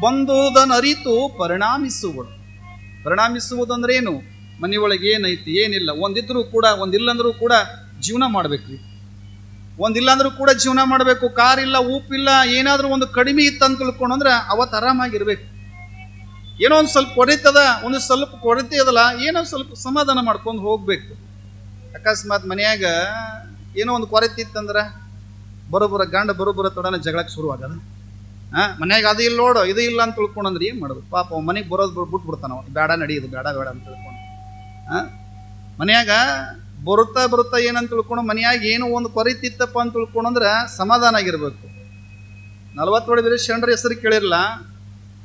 ಬಂದುದನ್ನು ಅರಿತು ಪರಿಣಾಮಿಸುವಳು. ಪರಿಣಾಮಿಸುವುದಂದ್ರೆ ಏನು ಮನೆಯೊಳಗೆ ಏನೈತಿ? ಏನಿಲ್ಲ. ಒಂದಿದ್ರೂ ಕೂಡ, ಒಂದಿಲ್ಲಂದ್ರೂ ಕೂಡ ಜೀವನ ಮಾಡಬೇಕು. ಒಂದಿಲ್ಲಾಂದ್ರೂ ಕೂಡ ಜೀವನ ಮಾಡಬೇಕು. ಕಾರ್ ಇಲ್ಲ ಉಪ್ಪಿಲ್ಲ, ಏನಾದರೂ ಒಂದು ಕಡಿಮೆ ಇತ್ತಂತ ತಿಳ್ಕೊಂಡು ಅಂದ್ರೆ ಅವತ್ತು ಆರಾಮಾಗಿರ್ಬೇಕು. ಏನೋ ಒಂದು ಸ್ವಲ್ಪ ಕೊರೆತದ, ಒಂದು ಸ್ವಲ್ಪ ಕೊರತೆ ಅದಲ್ಲ, ಏನೋ ಸ್ವಲ್ಪ ಸಮಾಧಾನ ಮಾಡ್ಕೊಂಡು ಹೋಗ್ಬೇಕು. ಅಕಸ್ಮಾತ್ ಮನೆಯಾಗ ಏನೋ ಒಂದು ಕೊರತೆ ಇತ್ತಂದ್ರೆ, ಬರೋಬ್ಬರ, ಗಂಡ ಬರೋಬ್ಬರ ತೊಡನೆ ಜಗಳಕ್ಕೆ ಶುರುವಾಗದ. ಮನ್ಯಾಗ ಅದು ಇಲ್ಲ ನೋಡು, ಇದು ಇಲ್ಲ ಅಂತ ತಿಳ್ಕೊಂಡಂದ್ರೆ ಏನು ಮಾಡೋದು? ಪಾಪ ಮನೆಗೆ ಬರೋದು ಬಿಟ್ಟು ಬಿಡ್ತಾನ ಅವ್ನು. ಬೇಡ ನಡೀದು ಬೇಡ ಬೇಡ ಅಂತ ತಿಳ್ಕೊಂಡು. ಹಾಂ ಮನ್ಯಾಗ ಬರುತ್ತಾ ಬರುತ್ತಾ ಏನಂತ ತಿಳ್ಕೊಂಡು ಮನೆಯಾಗ ಏನೋ ಒಂದು ಕೊರೀತಿತ್ತಪ್ಪ ಅಂತ ತಿಳ್ಕೊಂಡ್ರೆ ಸಮಾಧಾನ ಆಗಿರ್ಬೇಕು. ನಲವತ್ತೊಳಗೆ ಬೇರೆ ಶರಣರ ಹೆಸರು ಕೇಳಿರಲ್ಲ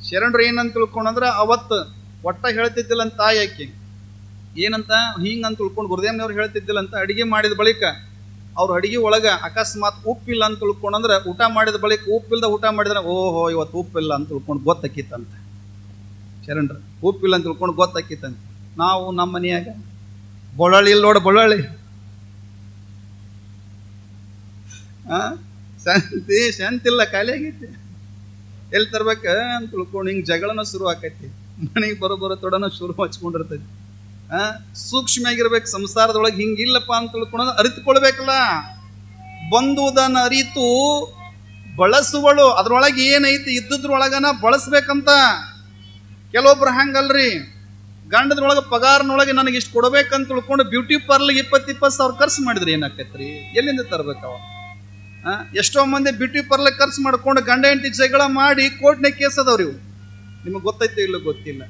ಶರಣರು ಏನಂತ ತಿಳ್ಕೊಂಡ್ರೆ ಅವತ್ತು ಒಟ್ಟ ಹೇಳ್ತಿದ್ದಿಲ್ಲ ಅಂತ ತಾಯಿ ಆಕೆ. ಏನಂತ? ಹಿಂಗಂತ ತಿಳ್ಕೊಂಡು ಗುರುದೇವ್ನವ್ರು ಹೇಳ್ತಿದ್ದಿಲ್ಲ ಅಂತ ಅಡುಗೆ ಮಾಡಿದ ಬಳಿಕ ಅವ್ರ ಅಡುಗೆ ಒಳಗೆ ಅಕಸ್ಮಾತ್ ಉಪ್ಪಿಲ್ಲ ಅಂತ ತಿಳ್ಕೊಂಡಂದ್ರೆ ಊಟ ಮಾಡಿದ ಬಳಿಕ ಉಪ್ಪಿಲ್ಲದ ಊಟ ಮಾಡಿದ್ರೆ, ಓಹೋ, ಇವತ್ತು ಉಪ್ಪಿಲ್ಲ ಅಂತ ತಿಳ್ಕೊಂಡು ಗೊತ್ತಾಕಿತ್ತಂತೆ. ಶರಣರು, ಉಪ್ಪಿಲ್ಲ ಅಂತ ತಿಳ್ಕೊಂಡು ಗೊತ್ತಾಕಿತ್ತಂತೆ. ನಾವು ನಮ್ಮ ಮನೆಯಾಗ ಬೊಳಳಿ ಇಲ್ಲ ನೋಡು ಬೊಳಳಿ ಶಾಂತಿ ಶಾಂತಿ ಇಲ್ಲ, ಖಾಲಿ ಆಗೈತಿ. ಎಲ್ಲಿ ತರ್ಬೇಕ ಅಂತ ತಿಳ್ಕೊಂಡು ಹಿಂಗೆ ಜಗಳನ ಶುರು ಆಕೈತಿ. ಮನೆಗೆ ಬರೋ ಬರೋ ತೊಡನ ಶುರು ಹಚ್ಕೊಂಡಿರ್ತೈತಿ. ಆ? ಸೂಕ್ಷ್ಮ ಆಗಿರ್ಬೇಕು ಸಂಸಾರದೊಳಗೆ ಹಿಂಗಿಲ್ಲಪ್ಪ ಅಂತ ತಿಳ್ಕೊಳೋದು ಅರಿತುಕೊಳ್ಬೇಕಲ್ಲ. ಬಂದುದನ್ನ ಅರಿತು ಬಳಸುವಳು, ಅದ್ರೊಳಗೆ ಏನೈತಿ ಇದ್ದದ್ರೊಳಗನ ಬಳಸ್ಬೇಕಂತ. ಕೆಲವೊಬ್ರು ಹಂಗಲ್ರಿ ಗಂಡದ್ರೊಳಗೆ ಪಗಾರನೊಳಗೆ ನನಗೆ ಇಷ್ಟು ಕೊಡ್ಬೇಕಂತ ತಿಳ್ಕೊಂಡು ಬ್ಯೂಟಿ ಪಾರ್ಲರ್ಗೆ ಇಪ್ಪತ್ತು ಇಪ್ಪತ್ತು ಸಾವಿರ ಖರ್ಚು ಮಾಡಿದ್ರಿ ಏನಾಕೈತ್ರಿ? ಎಲ್ಲಿಂದ ತರ್ಬೇಕವ ಎಷ್ಟೋ ಮಂದಿ ಬ್ಯೂಟಿ ಪಾರ್ಲರ್ ಖರ್ಚು ಮಾಡ್ಕೊಂಡು ಗಂಡ ಹೆಂಡತಿ ಜಗಳ ಮಾಡಿ ಕೋರ್ಟ್ನಾಗ ಕೇಸ್ ಅದಾವ್ರಿ ಇವು. ನಿಮಗೆ ಗೊತ್ತೈತೆ ಇಲ್ಲ ಗೊತ್ತಿಲ್ಲ.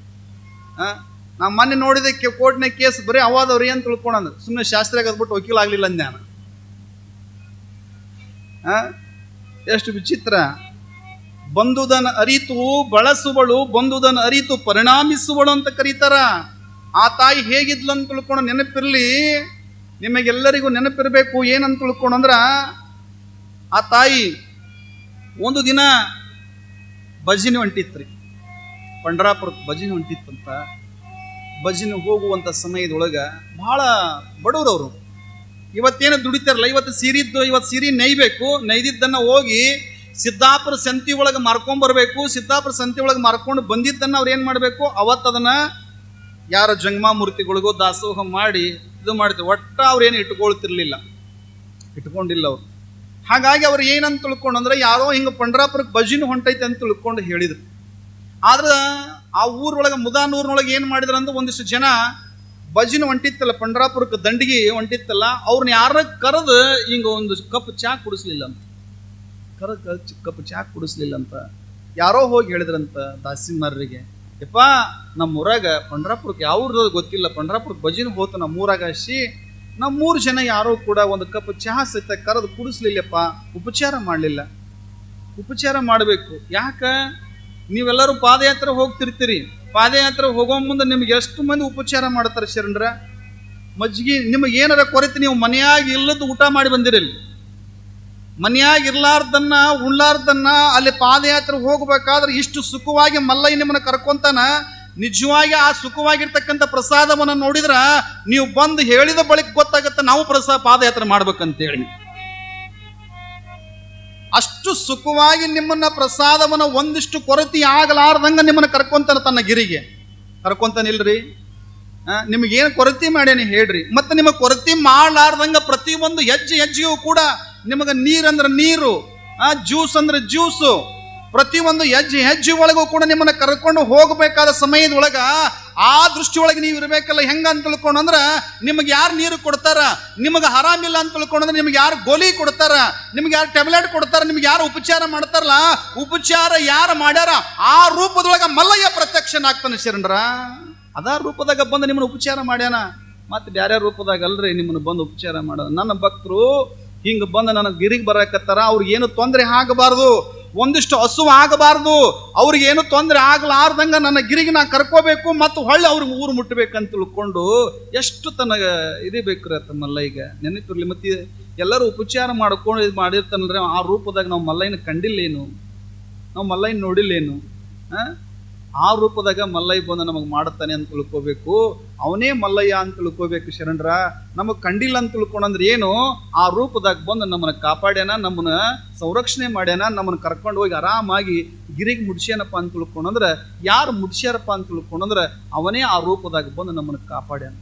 ಆ? ನಾ ಮೊನ್ನೆ ನೋಡಿದ ಕೋರ್ಟ್ನ ಕೇಸ್ ಬರೀ ಅವಾದವ್ರಿ ಅಂತ ತಿಳ್ಕೊಂಡ ಸುಮ್ಮನೆ ಶಾಸ್ತ್ರಾಗ ಅದ್ಬಿಟ್ಟು ವಕೀಲ ಆಗ್ಲಿಲ್ಲ ಅಂದೆ ನಾನು ಎಷ್ಟು ವಿಚಿತ್ರ. ಬಂದುದನ್ನು ಅರಿತು, ಬಳಸುವಳು ಬಂದುದನ್ನು ಅರಿತು, ಪರಿಣಾಮಿಸುವಳು ಅಂತ ಕರೀತಾರ. ಆ ತಾಯಿ ಹೇಗಿದ್ಲು ಅಂತ ತಿಳ್ಕೊಂಡು ನೆನಪಿರ್ಲಿ. ನಿಮಗೆಲ್ಲರಿಗೂ ನೆನಪಿರ್ಬೇಕು, ಏನಂತ ತಿಳ್ಕೊಂಡಂದ್ರ, ಆ ತಾಯಿ ಒಂದು ದಿನ ಭಜನೆ ಹೊಂಟಿತ್ರಿ. ಪಂಡ್ರಾಪುರ ಭಜನೆ ಹೊಂಟಿತ್ತಂತ. ಭಜನೆ ಹೋಗುವಂಥ ಸಮಯದೊಳಗೆ ಬಹಳ ಬಡವರವರು. ಇವತ್ತೇನು ದುಡಿತಾರಲ್ಲ, ಇವತ್ತು ಸೀರಿದ್ದು, ಇವತ್ತು ಸೀರೆ ನೈಬೇಕು ನೈದಿದ್ದನ್ನ ಹೋಗಿ ಸಿದ್ದಾಪುರ ಸಂತಿ ಒಳಗೆ ಮಾರ್ಕೊಂಬರ್ಬೇಕು ಸಿದ್ದಾಪುರ ಸಂತಿ ಒಳಗೆ ಮಾರ್ಕೊಂಡು ಬಂದಿದ್ದನ್ನು ಅವ್ರು ಏನು ಮಾಡಬೇಕು? ಅವತ್ತದನ್ನು ಯಾರ ಜಂಗಮಾ ಮೂರ್ತಿಗಳಿಗೂ ದಾಸೋಹ ಮಾಡಿ ಇದು ಮಾಡ್ತೀವಿ. ಒಟ್ಟ ಅವ್ರೇನು ಇಟ್ಕೊಳ್ತಿರ್ಲಿಲ್ಲ. ಇಟ್ಕೊಂಡಿಲ್ಲ ಅವರು. ಹಾಗಾಗಿ ಅವ್ರು ಏನಂತ ತಿಳ್ಕೊಂಡು ಅಂದರೆ ಯಾರೋ ಹಿಂಗೆ ಪಂಡ್ರಾಪುರಕ್ಕೆ ಭಜನೆ ಹೊಂಟೈತೆ ಅಂತ ತಿಳ್ಕೊಂಡು ಹೇಳಿದರು. ಆದ್ರೆ ಆ ಊರೊಳಗೆ, ಮುದಾನೂರಿನೊಳಗೆ ಏನು ಮಾಡಿದ್ರು ಅಂದ್ರೆ ಒಂದಿಷ್ಟು ಜನ ಭಜನ ಹೊಂಟಿತ್ತಲ್ಲ ಪಂಡ್ರಾಪುರಕ್ಕೆ ದಂಡಿಗೆ ಹೊಂಟಿತ್ತಲ್ಲ ಅವ್ರನ್ನ ಯಾರ ಕರೆದು ಹಿಂಗೆ ಒಂದು ಕಪ್ ಚಹಾ ಕುಡಿಸ್ಲಿಲ್ಲ ಅಂತ ಕರೆದು ಕಪ್ ಚಹಾ ಕುಡಿಸ್ಲಿಲ್ಲ ಅಂತ ಯಾರೋ ಹೋಗಿ ಹೇಳಿದ್ರಂತ ದಾಸಿಮಾರರಿಗೆ ಯಪ್ಪ ನಮ್ಮ ಊರಾಗ ಪಂಡ್ರಾಪುರಕ್ಕೆ ಯಾವ ಗೊತ್ತಿಲ್ಲ, ಪಂಡ್ರಾಪುರಕ್ಕೆ ಭಜನೆ ಹೋತು ನಮ್ಮ ಊರಾಗ ನಮ್ಮ ಮೂರು ಜನ ಯಾರೋ ಕೂಡ ಒಂದು ಕಪ್ ಚಹಾ ಸಹಿತ ಕರೆದು ಕುಡಿಸ್ಲಿಲ್ಲಪ್ಪ, ಉಪಚಾರ ಮಾಡಲಿಲ್ಲ. ಉಪಚಾರ ಮಾಡಬೇಕು. ಯಾಕ? ನೀವೆಲ್ಲರೂ ಪಾದಯಾತ್ರೆ ಹೋಗ್ತಿರ್ತೀರಿ. ಪಾದಯಾತ್ರೆ ಹೋಗೋ ಮುಂದೆ ನಿಮ್ಗೆ ಎಷ್ಟು ಮಂದಿ ಉಪಚಾರ ಮಾಡ್ತಾರೆ ಶರಣರ? ಮಜ್ಜಿಗೆ, ನಿಮಗೆ ಏನಾರ ಕೊರತೆ, ನೀವು ಮನೆಯಾಗಿ ಇಲ್ಲದ ಊಟ ಮಾಡಿ ಬಂದಿರಲಿ. ಮನೆಯಾಗಿ ಇರ್ಲಾರ್ದನ್ನ ಉಣ್ಲಾರ್ದನ್ನ ಅಲ್ಲಿ ಪಾದಯಾತ್ರೆ ಹೋಗ್ಬೇಕಾದ್ರೆ ಇಷ್ಟು ಸುಖವಾಗಿ ಮಲ್ಲಯ್ಯ ನಿಮ್ಮನ್ನ ಕರ್ಕೊಂತಾನ? ನಿಜವಾಗಿ ಆ ಸುಖವಾಗಿರ್ತಕ್ಕಂಥ ಪ್ರಸಾದವನ್ನು ನೋಡಿದ್ರ ನೀವು ಬಂದು ಹೇಳಿದ ಬಳಿಕ ಗೊತ್ತಾಗತ್ತೆ, ನಾವು ಪ್ರಸಾದ ಪಾದಯಾತ್ರೆ ಮಾಡ್ಬೇಕಂತೇಳಿ. ಅಷ್ಟು ಸುಖವಾಗಿ ನಿಮ್ಮನ್ನ ಪ್ರಸಾದವನ್ನು ಒಂದಿಷ್ಟು ಕೊರತೆ ಆಗಲಾರ್ದಂಗ ನಿಮ್ಮನ್ನ ಕರ್ಕೊಂತಾನೆ ತನ್ನ ಗಿರಿಗೆ. ಕರ್ಕೊಂತಾನಿಲ್ರಿ ನಿಮಗೇನು ಕೊರತೆ ಮಾಡ್ಯಾನಿ ಹೇಳ್ರಿ. ಮತ್ತೆ ನಿಮಗೆ ಕೊರತೆ ಮಾಡಲಾರ್ದಂಗ ಪ್ರತಿಯೊಂದು ಹೆಜ್ಜೆ ಹೆಜ್ಜೆಯೂ ಕೂಡ ನಿಮಗೆ ನೀರಂದ್ರೆ ನೀರು ಜ್ಯೂಸ್ ಅಂದ್ರೆ ಜ್ಯೂಸು ಪ್ರತಿಯೊಂದು ಹೆಜ್ಜೆ ಹೆಜ್ಜೆ ಒಳಗೂ ಕೂಡ ನಿಮ್ಮನ್ನ ಕರ್ಕೊಂಡು ಹೋಗಬೇಕಾದ ಸಮಯದೊಳಗ ಆ ದೃಷ್ಟಿ ಒಳಗೆ ನೀವು ಇರಬೇಕಲ್ಲ, ಹೆಂಗ ಅಂತ ತಿಳ್ಕೊಂಡು ಅಂದ್ರೆ ನಿಮಗೆ ಯಾರು ನೀರು ಕೊಡ್ತಾರ, ನಿಮಗೆ ಆರಾಮಿಲ್ಲ ಅಂತ ತಿಳ್ಕೊಂಡ್ರೆ ನಿಮ್ಗೆ ಯಾರು ಗೋಲಿ ಕೊಡ್ತಾರ, ನಿಮ್ಗೆ ಯಾರು ಟ್ಯಾಬ್ಲೆಟ್ ಕೊಡ್ತಾರ, ನಿಮ್ಗೆ ಯಾರು ಉಪಚಾರ ಮಾಡ್ತಾರಲ್ಲ, ಉಪಚಾರ ಯಾರು ಮಾಡ್ಯಾರ, ಆ ರೂಪದೊಳಗ ಮಲ್ಲಯ್ಯ ಪ್ರತ್ಯಕ್ಷನಾಗ್ತಾನೆ ಶರಣರ. ಅದ ರೂಪದಾಗ ಬಂದು ನಿಮ್ಮನ್ನು ಉಪಚಾರ ಮಾಡ್ಯಾನ? ಮತ್ತೆ ಬೇರೆ ರೂಪದಾಗ ಅಲ್ರಿ ನಿಮ್ಮನ್ನು ಬಂದು ಉಪಚಾರ ಮಾಡೋದು. ನನ್ನ ಭಕ್ತರು ಹಿಂಗೆ ಬಂದು ನನ್ನ ಗಿರಿಗೆ ಬರಕತ್ತಾರ ಅವ್ರಿಗೆ ಏನು ತೊಂದರೆ ಆಗಬಾರ್ದು ಒಂದಿಷ್ಟು ಹಸು ಆಗಬಾರ್ದು ಅವ್ರಿಗೆ ಏನು ತೊಂದರೆ ಆಗಲಾರ್ದಂಗ ನನ್ನ ಗಿರಿಗೆ ನಾನು ಕರ್ಕೋಬೇಕು ಮತ್ತು ಹೊಳ್ಳಿ ಅವ್ರಿಗೆ ಊರು ಮುಟ್ಟಬೇಕಂತ ತಿಳ್ಕೊಂಡು ಎಷ್ಟು ತನಗ ಇದೇ ಬೇಕ್ರಿ ಅತ್ತ ಈಗ ನೆನಪಿರ್ಲಿ ಮತ್ತೆ ಎಲ್ಲರೂ ಉಪಚಾರ ಮಾಡ್ಕೊಂಡು ಇದು ಮಾಡಿರ್ತಾನಲ್ರಿ, ಆ ರೂಪದಾಗ ನಾವು ಮಲ್ಲಯ್ಯನ ಕಂಡಿಲ್ಲೇನು? ನಾವು ಮಲ್ಲಯ್ಯನ ನೋಡಿಲ್ಲೇನು? ಆ? ಆ ರೂಪದಾಗ ಮಲ್ಲಯ್ಯ ಬಂದು ನಮಗೆ ಮಾಡುತ್ತಾನೆ ಅಂತ ತಿಳ್ಕೋಬೇಕು. ಅವನೇ ಮಲ್ಲಯ್ಯ ಅಂತ ತಿಳ್ಕೋಬೇಕು ಶರಣರ. ನಮಗೆ ಕಂಡಿಲ್ಲ ಅಂತ ತಿಳ್ಕೊಂಡಂದ್ರೆ ಏನು? ಆ ರೂಪದಾಗ ಬಂದು ನಮ್ಮನ್ನ ಕಾಪಾಡ್ಯಾನ, ನಮ್ಮನ್ನ ಸಂರಕ್ಷಣೆ ಮಾಡ್ಯಾನ, ನಮ್ಮನ್ನ ಕರ್ಕೊಂಡು ಹೋಗಿ ಆರಾಮಾಗಿ ಗಿರಿಗೆ ಮುಡ್ಸ್ಯಾನಪ್ಪ ಅಂತ ತಿಳ್ಕೊಂಡ್ರೆ ಯಾರು ಮುಡ್ಸ್ಯಾರಪ್ಪ ಅಂತ ತಿಳ್ಕೊಂಡ್ರೆ ಅವನೇ ಆ ರೂಪದಾಗ ಬಂದು ನಮ್ಮನ್ನು ಕಾಪಾಡ್ಯಾನ.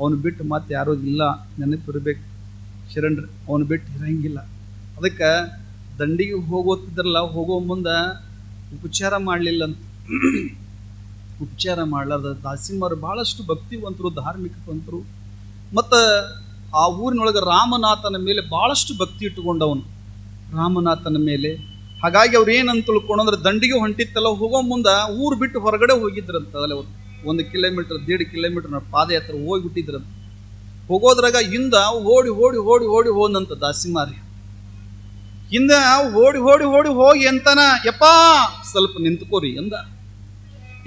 ಅವನು ಬಿಟ್ಟು ಮತ್ತೆ ಯಾರೂ ಇಲ್ಲ. ನೆನಪಿರ್ಬೇಕು ಶರಣ್ರಿ. ಅವನು ಬಿಟ್ಟು ಇರಂಗಿಲ್ಲ. ಅದಕ್ಕೆ ದಂಡಿಗೆ ಹೋಗೋತಿದ್ರಲ್ಲ ಹೋಗೋ ಮುಂದೆ ಉಪಚಾರ ಮಾಡಲಿಲ್ಲ ಅಂತ. ಉಪಚಾರ ಮಾಡಲಾರ್ದ ದಾಸಿಮರು ಬಹಳಷ್ಟು ಭಕ್ತಿವಂತರು, ಧಾರ್ಮಿಕವಂತರು. ಮತ್ತು ಆ ಊರಿನೊಳಗೆ ರಾಮನಾಥನ ಮೇಲೆ ಭಾಳಷ್ಟು ಭಕ್ತಿ ಇಟ್ಟುಕೊಂಡವನು. ರಾಮನಾಥನ ಮೇಲೆ. ಹಾಗಾಗಿ ಅವ್ರು ಏನಂತ ತಿಳ್ಕೊಂಡ್ರೆ ದಂಡಿಗೆ ಹೊಂಟಿತ್ತಲ್ಲ, ಹೋಗೋ ಮುಂದೆ ಊರು ಬಿಟ್ಟು ಹೊರಗಡೆ ಹೋಗಿದ್ರಂತ ಅದಲ್ಲ ಅವ್ರು. ಒಂದು ಕಿಲೋಮೀಟರ್, ದೇಡ್ ಕಿಲೋಮೀಟರ್ ಪಾದಯಾತ್ರೆ ಹೋಗಿಬಿಟ್ಟಿದ್ರಂತ. ಹೋಗೋದ್ರಾಗ ಹಿಂದ ಓಡಿ ಓಡಿ ಓಡಿ ಓಡಿ ಹೋದಂತ ದಾಸಿಮಾರಿ ಹಿಂದ ಓಡಿ ಓಡಿ ಓಡಿ ಹೋಗಿ ಅಂತನ ಯಪ್ಪಾ, ಸ್ವಲ್ಪ ನಿಂತ್ಕೋರಿ ಅಂದ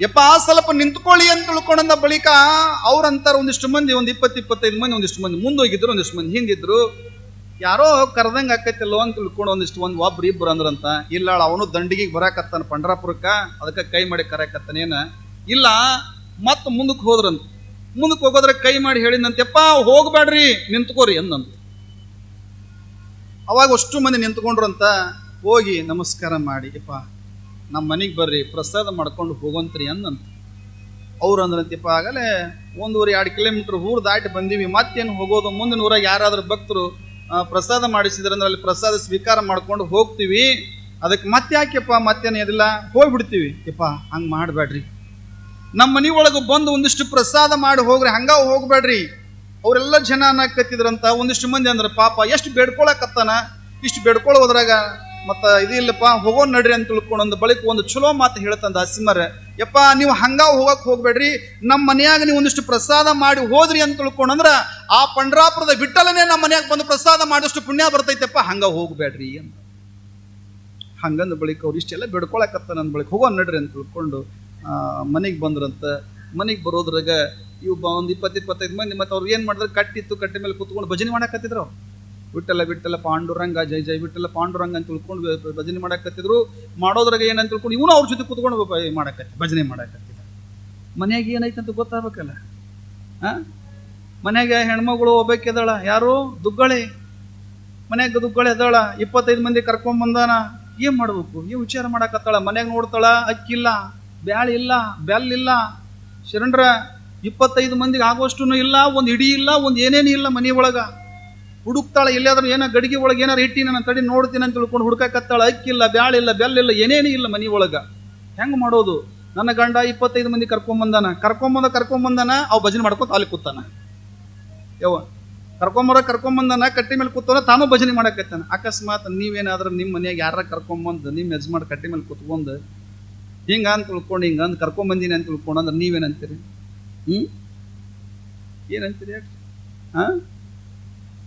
ಯಪ್ಪ ಸ್ವಲ್ಪ ನಿಂತ್ಕೊಳ್ಳಿ ಅಂತ ತಿಳ್ಕೊಂಡ ಬಳಿಕ ಅವ್ರಂತಾರ ಒಂದಿಷ್ಟು ಮಂದಿ, ಒಂದು ಇಪ್ಪತ್ತು, ಇಪ್ಪತ್ತೈದು ಮಂದಿ, ಒಂದಿಷ್ಟು ಮಂದಿ ಮುಂದೋಗಿದ್ರು, ಒಂದಿಷ್ಟು ಮಂದಿ ಹಿಂದಿದ್ರು. ಯಾರೋ ಕರೆದಂಗೆ ಆಕೈತಿಲ್ಲೋ ಅಂತ ತಿಳ್ಕೊಂಡು ಒಂದಿಷ್ಟು ಒಂದು ಒಬ್ರು ಇಬ್ರು ಅಂದ್ರಂತ, ಇಲ್ಲ ಅವನು ದಂಡಿಗೆ ಬರಾಕತ್ತಾನ ಪಂಡ್ರಾಪುರಕ್ಕೆ, ಅದಕ್ಕೆ ಕೈ ಮಾಡಿ ಕರೆಯಕತ್ತಾನೇನ ಇಲ್ಲ, ಮತ್ತೆ ಮುಂದಕ್ಕೆ ಹೋದ್ರಂತ. ಮುಂದಕ್ಕೆ ಹೋಗೋದ್ರೆ ಕೈ ಮಾಡಿ ಹೇಳಿದಂತೆಪ್ಪ ಹೋಗ್ಬೇಡ್ರಿ ನಿಂತ್ಕೋರಿ ಅಂದಂತ. ಅವಾಗ ಅಷ್ಟು ಮಂದಿ ನಿಂತ್ಕೊಂಡ್ರಂತ, ಹೋಗಿ ನಮಸ್ಕಾರ ಮಾಡಿ ಯಪ್ಪ ನಮ್ಮ ಮನೆಗೆ ಬರ್ರಿ, ಪ್ರಸಾದ ಮಾಡ್ಕೊಂಡು ಹೋಗೋಂತ್ರಿ ಅಂದಂತ ಅವ್ರು ಅಂದ್ರಂತಿಪ್ಪ, ಆಗಲೇ ಒಂದೂವರೆ, ಎರಡು ಕಿಲೋಮೀಟ್ರ್ ಊರು ದಾಟಿ ಬಂದೀವಿ. ಮತ್ತೇನು ಹೋಗೋದು? ಮುಂದಿನ ಊರಾಗ ಯಾರಾದರೂ ಭಕ್ತರು ಪ್ರಸಾದ ಮಾಡಿಸಿದ್ರಂದ್ರೆ ಅಲ್ಲಿ ಪ್ರಸಾದ ಸ್ವೀಕಾರ ಮಾಡ್ಕೊಂಡು ಹೋಗ್ತೀವಿ. ಅದಕ್ಕೆ ಮತ್ತೆ ಯಾಕೆಪ್ಪ ಮತ್ತೇನು ಇದಿಲ್ಲ ಹೋಗ್ಬಿಡ್ತೀವಿ. ಯಪ್ಪ, ಹಂಗೆ ಮಾಡಬೇಡ್ರಿ ನಮ್ಮ ಮನೆ ಒಳಗೆ ಬಂದು ಒಂದಿಷ್ಟು ಪ್ರಸಾದ ಮಾಡಿ ಹೋಗ್ರಿ. ಹಂಗ ಹೋಗ್ಬೇಡ್ರಿ ಅವರೆಲ್ಲ ಜನ ಅನ್ನಕತ್ತಿದ್ರಂತ ಒಂದಿಷ್ಟು ಮಂದಿ ಅಂದ್ರೆ ಪಾಪ ಎಷ್ಟು ಬೇಡ್ಕೊಳಕತ್ತಾನ? ಇಷ್ಟು ಬೇಡ್ಕೊಳ್ಳೋ ಹೋದ್ರಾಗ ಮತ್ತ ಇದಿಲ್ಲಪ್ಪ ಹೋಗೋ ನಡ್ರಿ ಅಂತ ತಿಳ್ಕೊಂಡು ಒಂದು ಬಳಿಕ ಒಂದು ಚಲೋ ಮಾತು ಹೇಳ್ತಂದ ಹಸಿಮರ. ಯಪ್ಪ, ನೀವು ಹಂಗ ಹೋಗಕ್ ಹೋಗ್ಬೇಡ್ರಿ ನಮ್ಮ ಮನೆಯಾಗ ನೀವು ಒಂದಿಷ್ಟು ಪ್ರಸಾದ ಮಾಡಿ ಹೋದ್ರಿ ಅಂತ ತಿಳ್ಕೊಂಡಂದ್ರ ಆ ಪಂಡ್ರಾಪುರದ ಬಿಟ್ಟಲನೇ ನಮ್ಮ ಮನೆಯಾಗ ಬಂದು ಪ್ರಸಾದ ಮಾಡಿದಷ್ಟು ಪುಣ್ಯ ಬರ್ತೈತೆಪ್ಪ ಹಂಗ ಹೋಗ್ಬೇಡ್ರಿ ಅಂತ ಹಂಗಂದ ಬಳಿಕ ಅವ್ರು ಇಷ್ಟೆಲ್ಲ ಬಿಡ್ಕೊಳಕತ್ತ ನನ್ನ ಬಳಿಕ ಹೋಗೋ ನಡ್ರಿ ಅಂತ ತಿಳ್ಕೊಂಡು ಮನೆಗೆ ಬಂದ್ರಂತ. ಮನೆಗೆ ಬರೋದ್ರಾಗ ಇವು ಒಂದು ಇಪ್ಪತ್ತು ಇಪ್ಪತ್ತೈದು ಮಂದಿ ಮತ್ತೆ ಅವ್ರು ಏನು ಮಾಡಿದ್ರು, ಕಟ್ಟಿತ್ತು ಕಟ್ಟಿ ಮೇಲೆ ಕುತ್ಕೊಂಡು ಭಜನೆ ಮಾಡಕತ್ತಿದ್ರು. ವಿಠಲ ಬಿಟ್ಟಲ್ಲ ಪಾಂಡುರಂಗ, ಜೈ ಜೈ ಬಿಟ್ಟಲ್ಲ ಪಾಂಡುರಂಗ ಅಂತ ತಿಳ್ಕೊಂಡು ಭಜನೆ ಮಾಡಕತ್ತಿದ್ರು. ಮಾಡೋದ್ರಾಗ ಏನಂತ ತಿಳ್ಕೊಂಡು ಇವನು ಅವ್ರ ಜೊತೆ ಕುತ್ಕೊಂಡು ಮಾಡಕತ್ತಿ, ಭಜನೆ ಮಾಡಕತ್ತಿದ್ದ. ಮನೆಯಾಗ ಏನೈತೆ ಅಂತ ಗೊತ್ತಾಗಬೇಕಲ್ಲ? ಆ? ಮನ್ಯಾಗ ಹೆಣ್ಮಗಳು ಒಬ್ಬಾಕಿದಾಳ ಯಾರು? ದುಗ್ಗಳೆ. ಮನ್ಯಾಗ ದುಗ್ಗಳೆ ಅದಾಳ. ಇಪ್ಪತ್ತೈದು ಮಂದಿ ಕರ್ಕೊಂಡು ಬಂದಾನ. ಏನ್ ಮಾಡ್ಬೇಕು? ಏನ್ ವಿಚಾರ ಮಾಡಕತ್ತಾಳ. ಮನ್ಯಾಗ ನೋಡ್ತಾಳ ಅಕ್ಕಿಲ್ಲ ಬ್ಯಾಳಿ ಇಲ್ಲ, ಬೆಲ್ ಇಲ್ಲ. ಶರಣರ, ಇಪ್ಪತ್ತೈದು ಮಂದಿಗೆ ಆಗುವಷ್ಟು ಇಲ್ಲ, ಒಂದು ಇಡೀ ಇಲ್ಲ, ಒಂದು ಏನೇನು ಇಲ್ಲ ಮನೆ ಒಳಗ. ಹುಡುಕ್ತಾಳ ಎಲ್ಲಾದ್ರೂ ಏನೋ ಗಡಿಗೆ ಒಳಗೆ ಏನಾರು ಇಟ್ಟಿ ನಾನು ತಡಿ ನೋಡ್ತೀನಿ ಅಂತ ತಿಳ್ಕೊಂಡು ಹುಡುಕಾಕತ್ತಾಳ ಅಕ್ಕಿಲ್ಲ ಬ್ಯಾಳಿಲ್ಲ ಬೆಲ್ಲಿಲ್ಲ ಏನೇನು ಇಲ್ಲ ಮನೆ ಒಳಗೆ. ಹೆಂಗ್ ಮಾಡೋದು? ನನ್ನ ಗಂಡ ಇಪ್ಪತ್ತೈದು ಮಂದಿ ಕರ್ಕೊಂಬಂದಾನ ಕರ್ಕೊಂಬಂದ ಕರ್ಕೊಂಬಂದಾನ ಅವ್ ಭಜನೆ ಮಾಡ್ಕೊತ ಅಲ್ಲಿ ಕೂತಾನ. ಯವ್ವ ಕರ್ಕೊಂಬರ ಕರ್ಕೊಂಬಂದಾನ ಕಟ್ಟಿ ಮೇಲೆ ಕೂತಾನ ತಾನೂ ಭಜನೆ ಮಾಡಕತ್ತಾನ. ಅಕಸ್ಮಾತ್ ನೀವೇನಾದ್ರೂ ನಿಮ್ಮ ಮನೆಯಾಗ ಯಾರ ಕರ್ಕೊಂಬಂದು ನಿಮ್ಮ ಯಜಮಾನ್ ಕಟ್ಟಿ ಮೇಲೆ ಕೂತ್ಕೊಂಡು, ಹಿಂಗ ಅಂತ ತಿಳ್ಕೊಂಡು, ಹಿಂಗ ಅಂತ ಕರ್ಕೊಂಬಂದಿನಿ ಅಂತ ತಿಳ್ಕೊಂಡು ಅಂದ್ರೆ ನೀವೇನಂತೀರಿ? ಹ್ಞೂ ಏನಂತೀರಿ ಹಾ?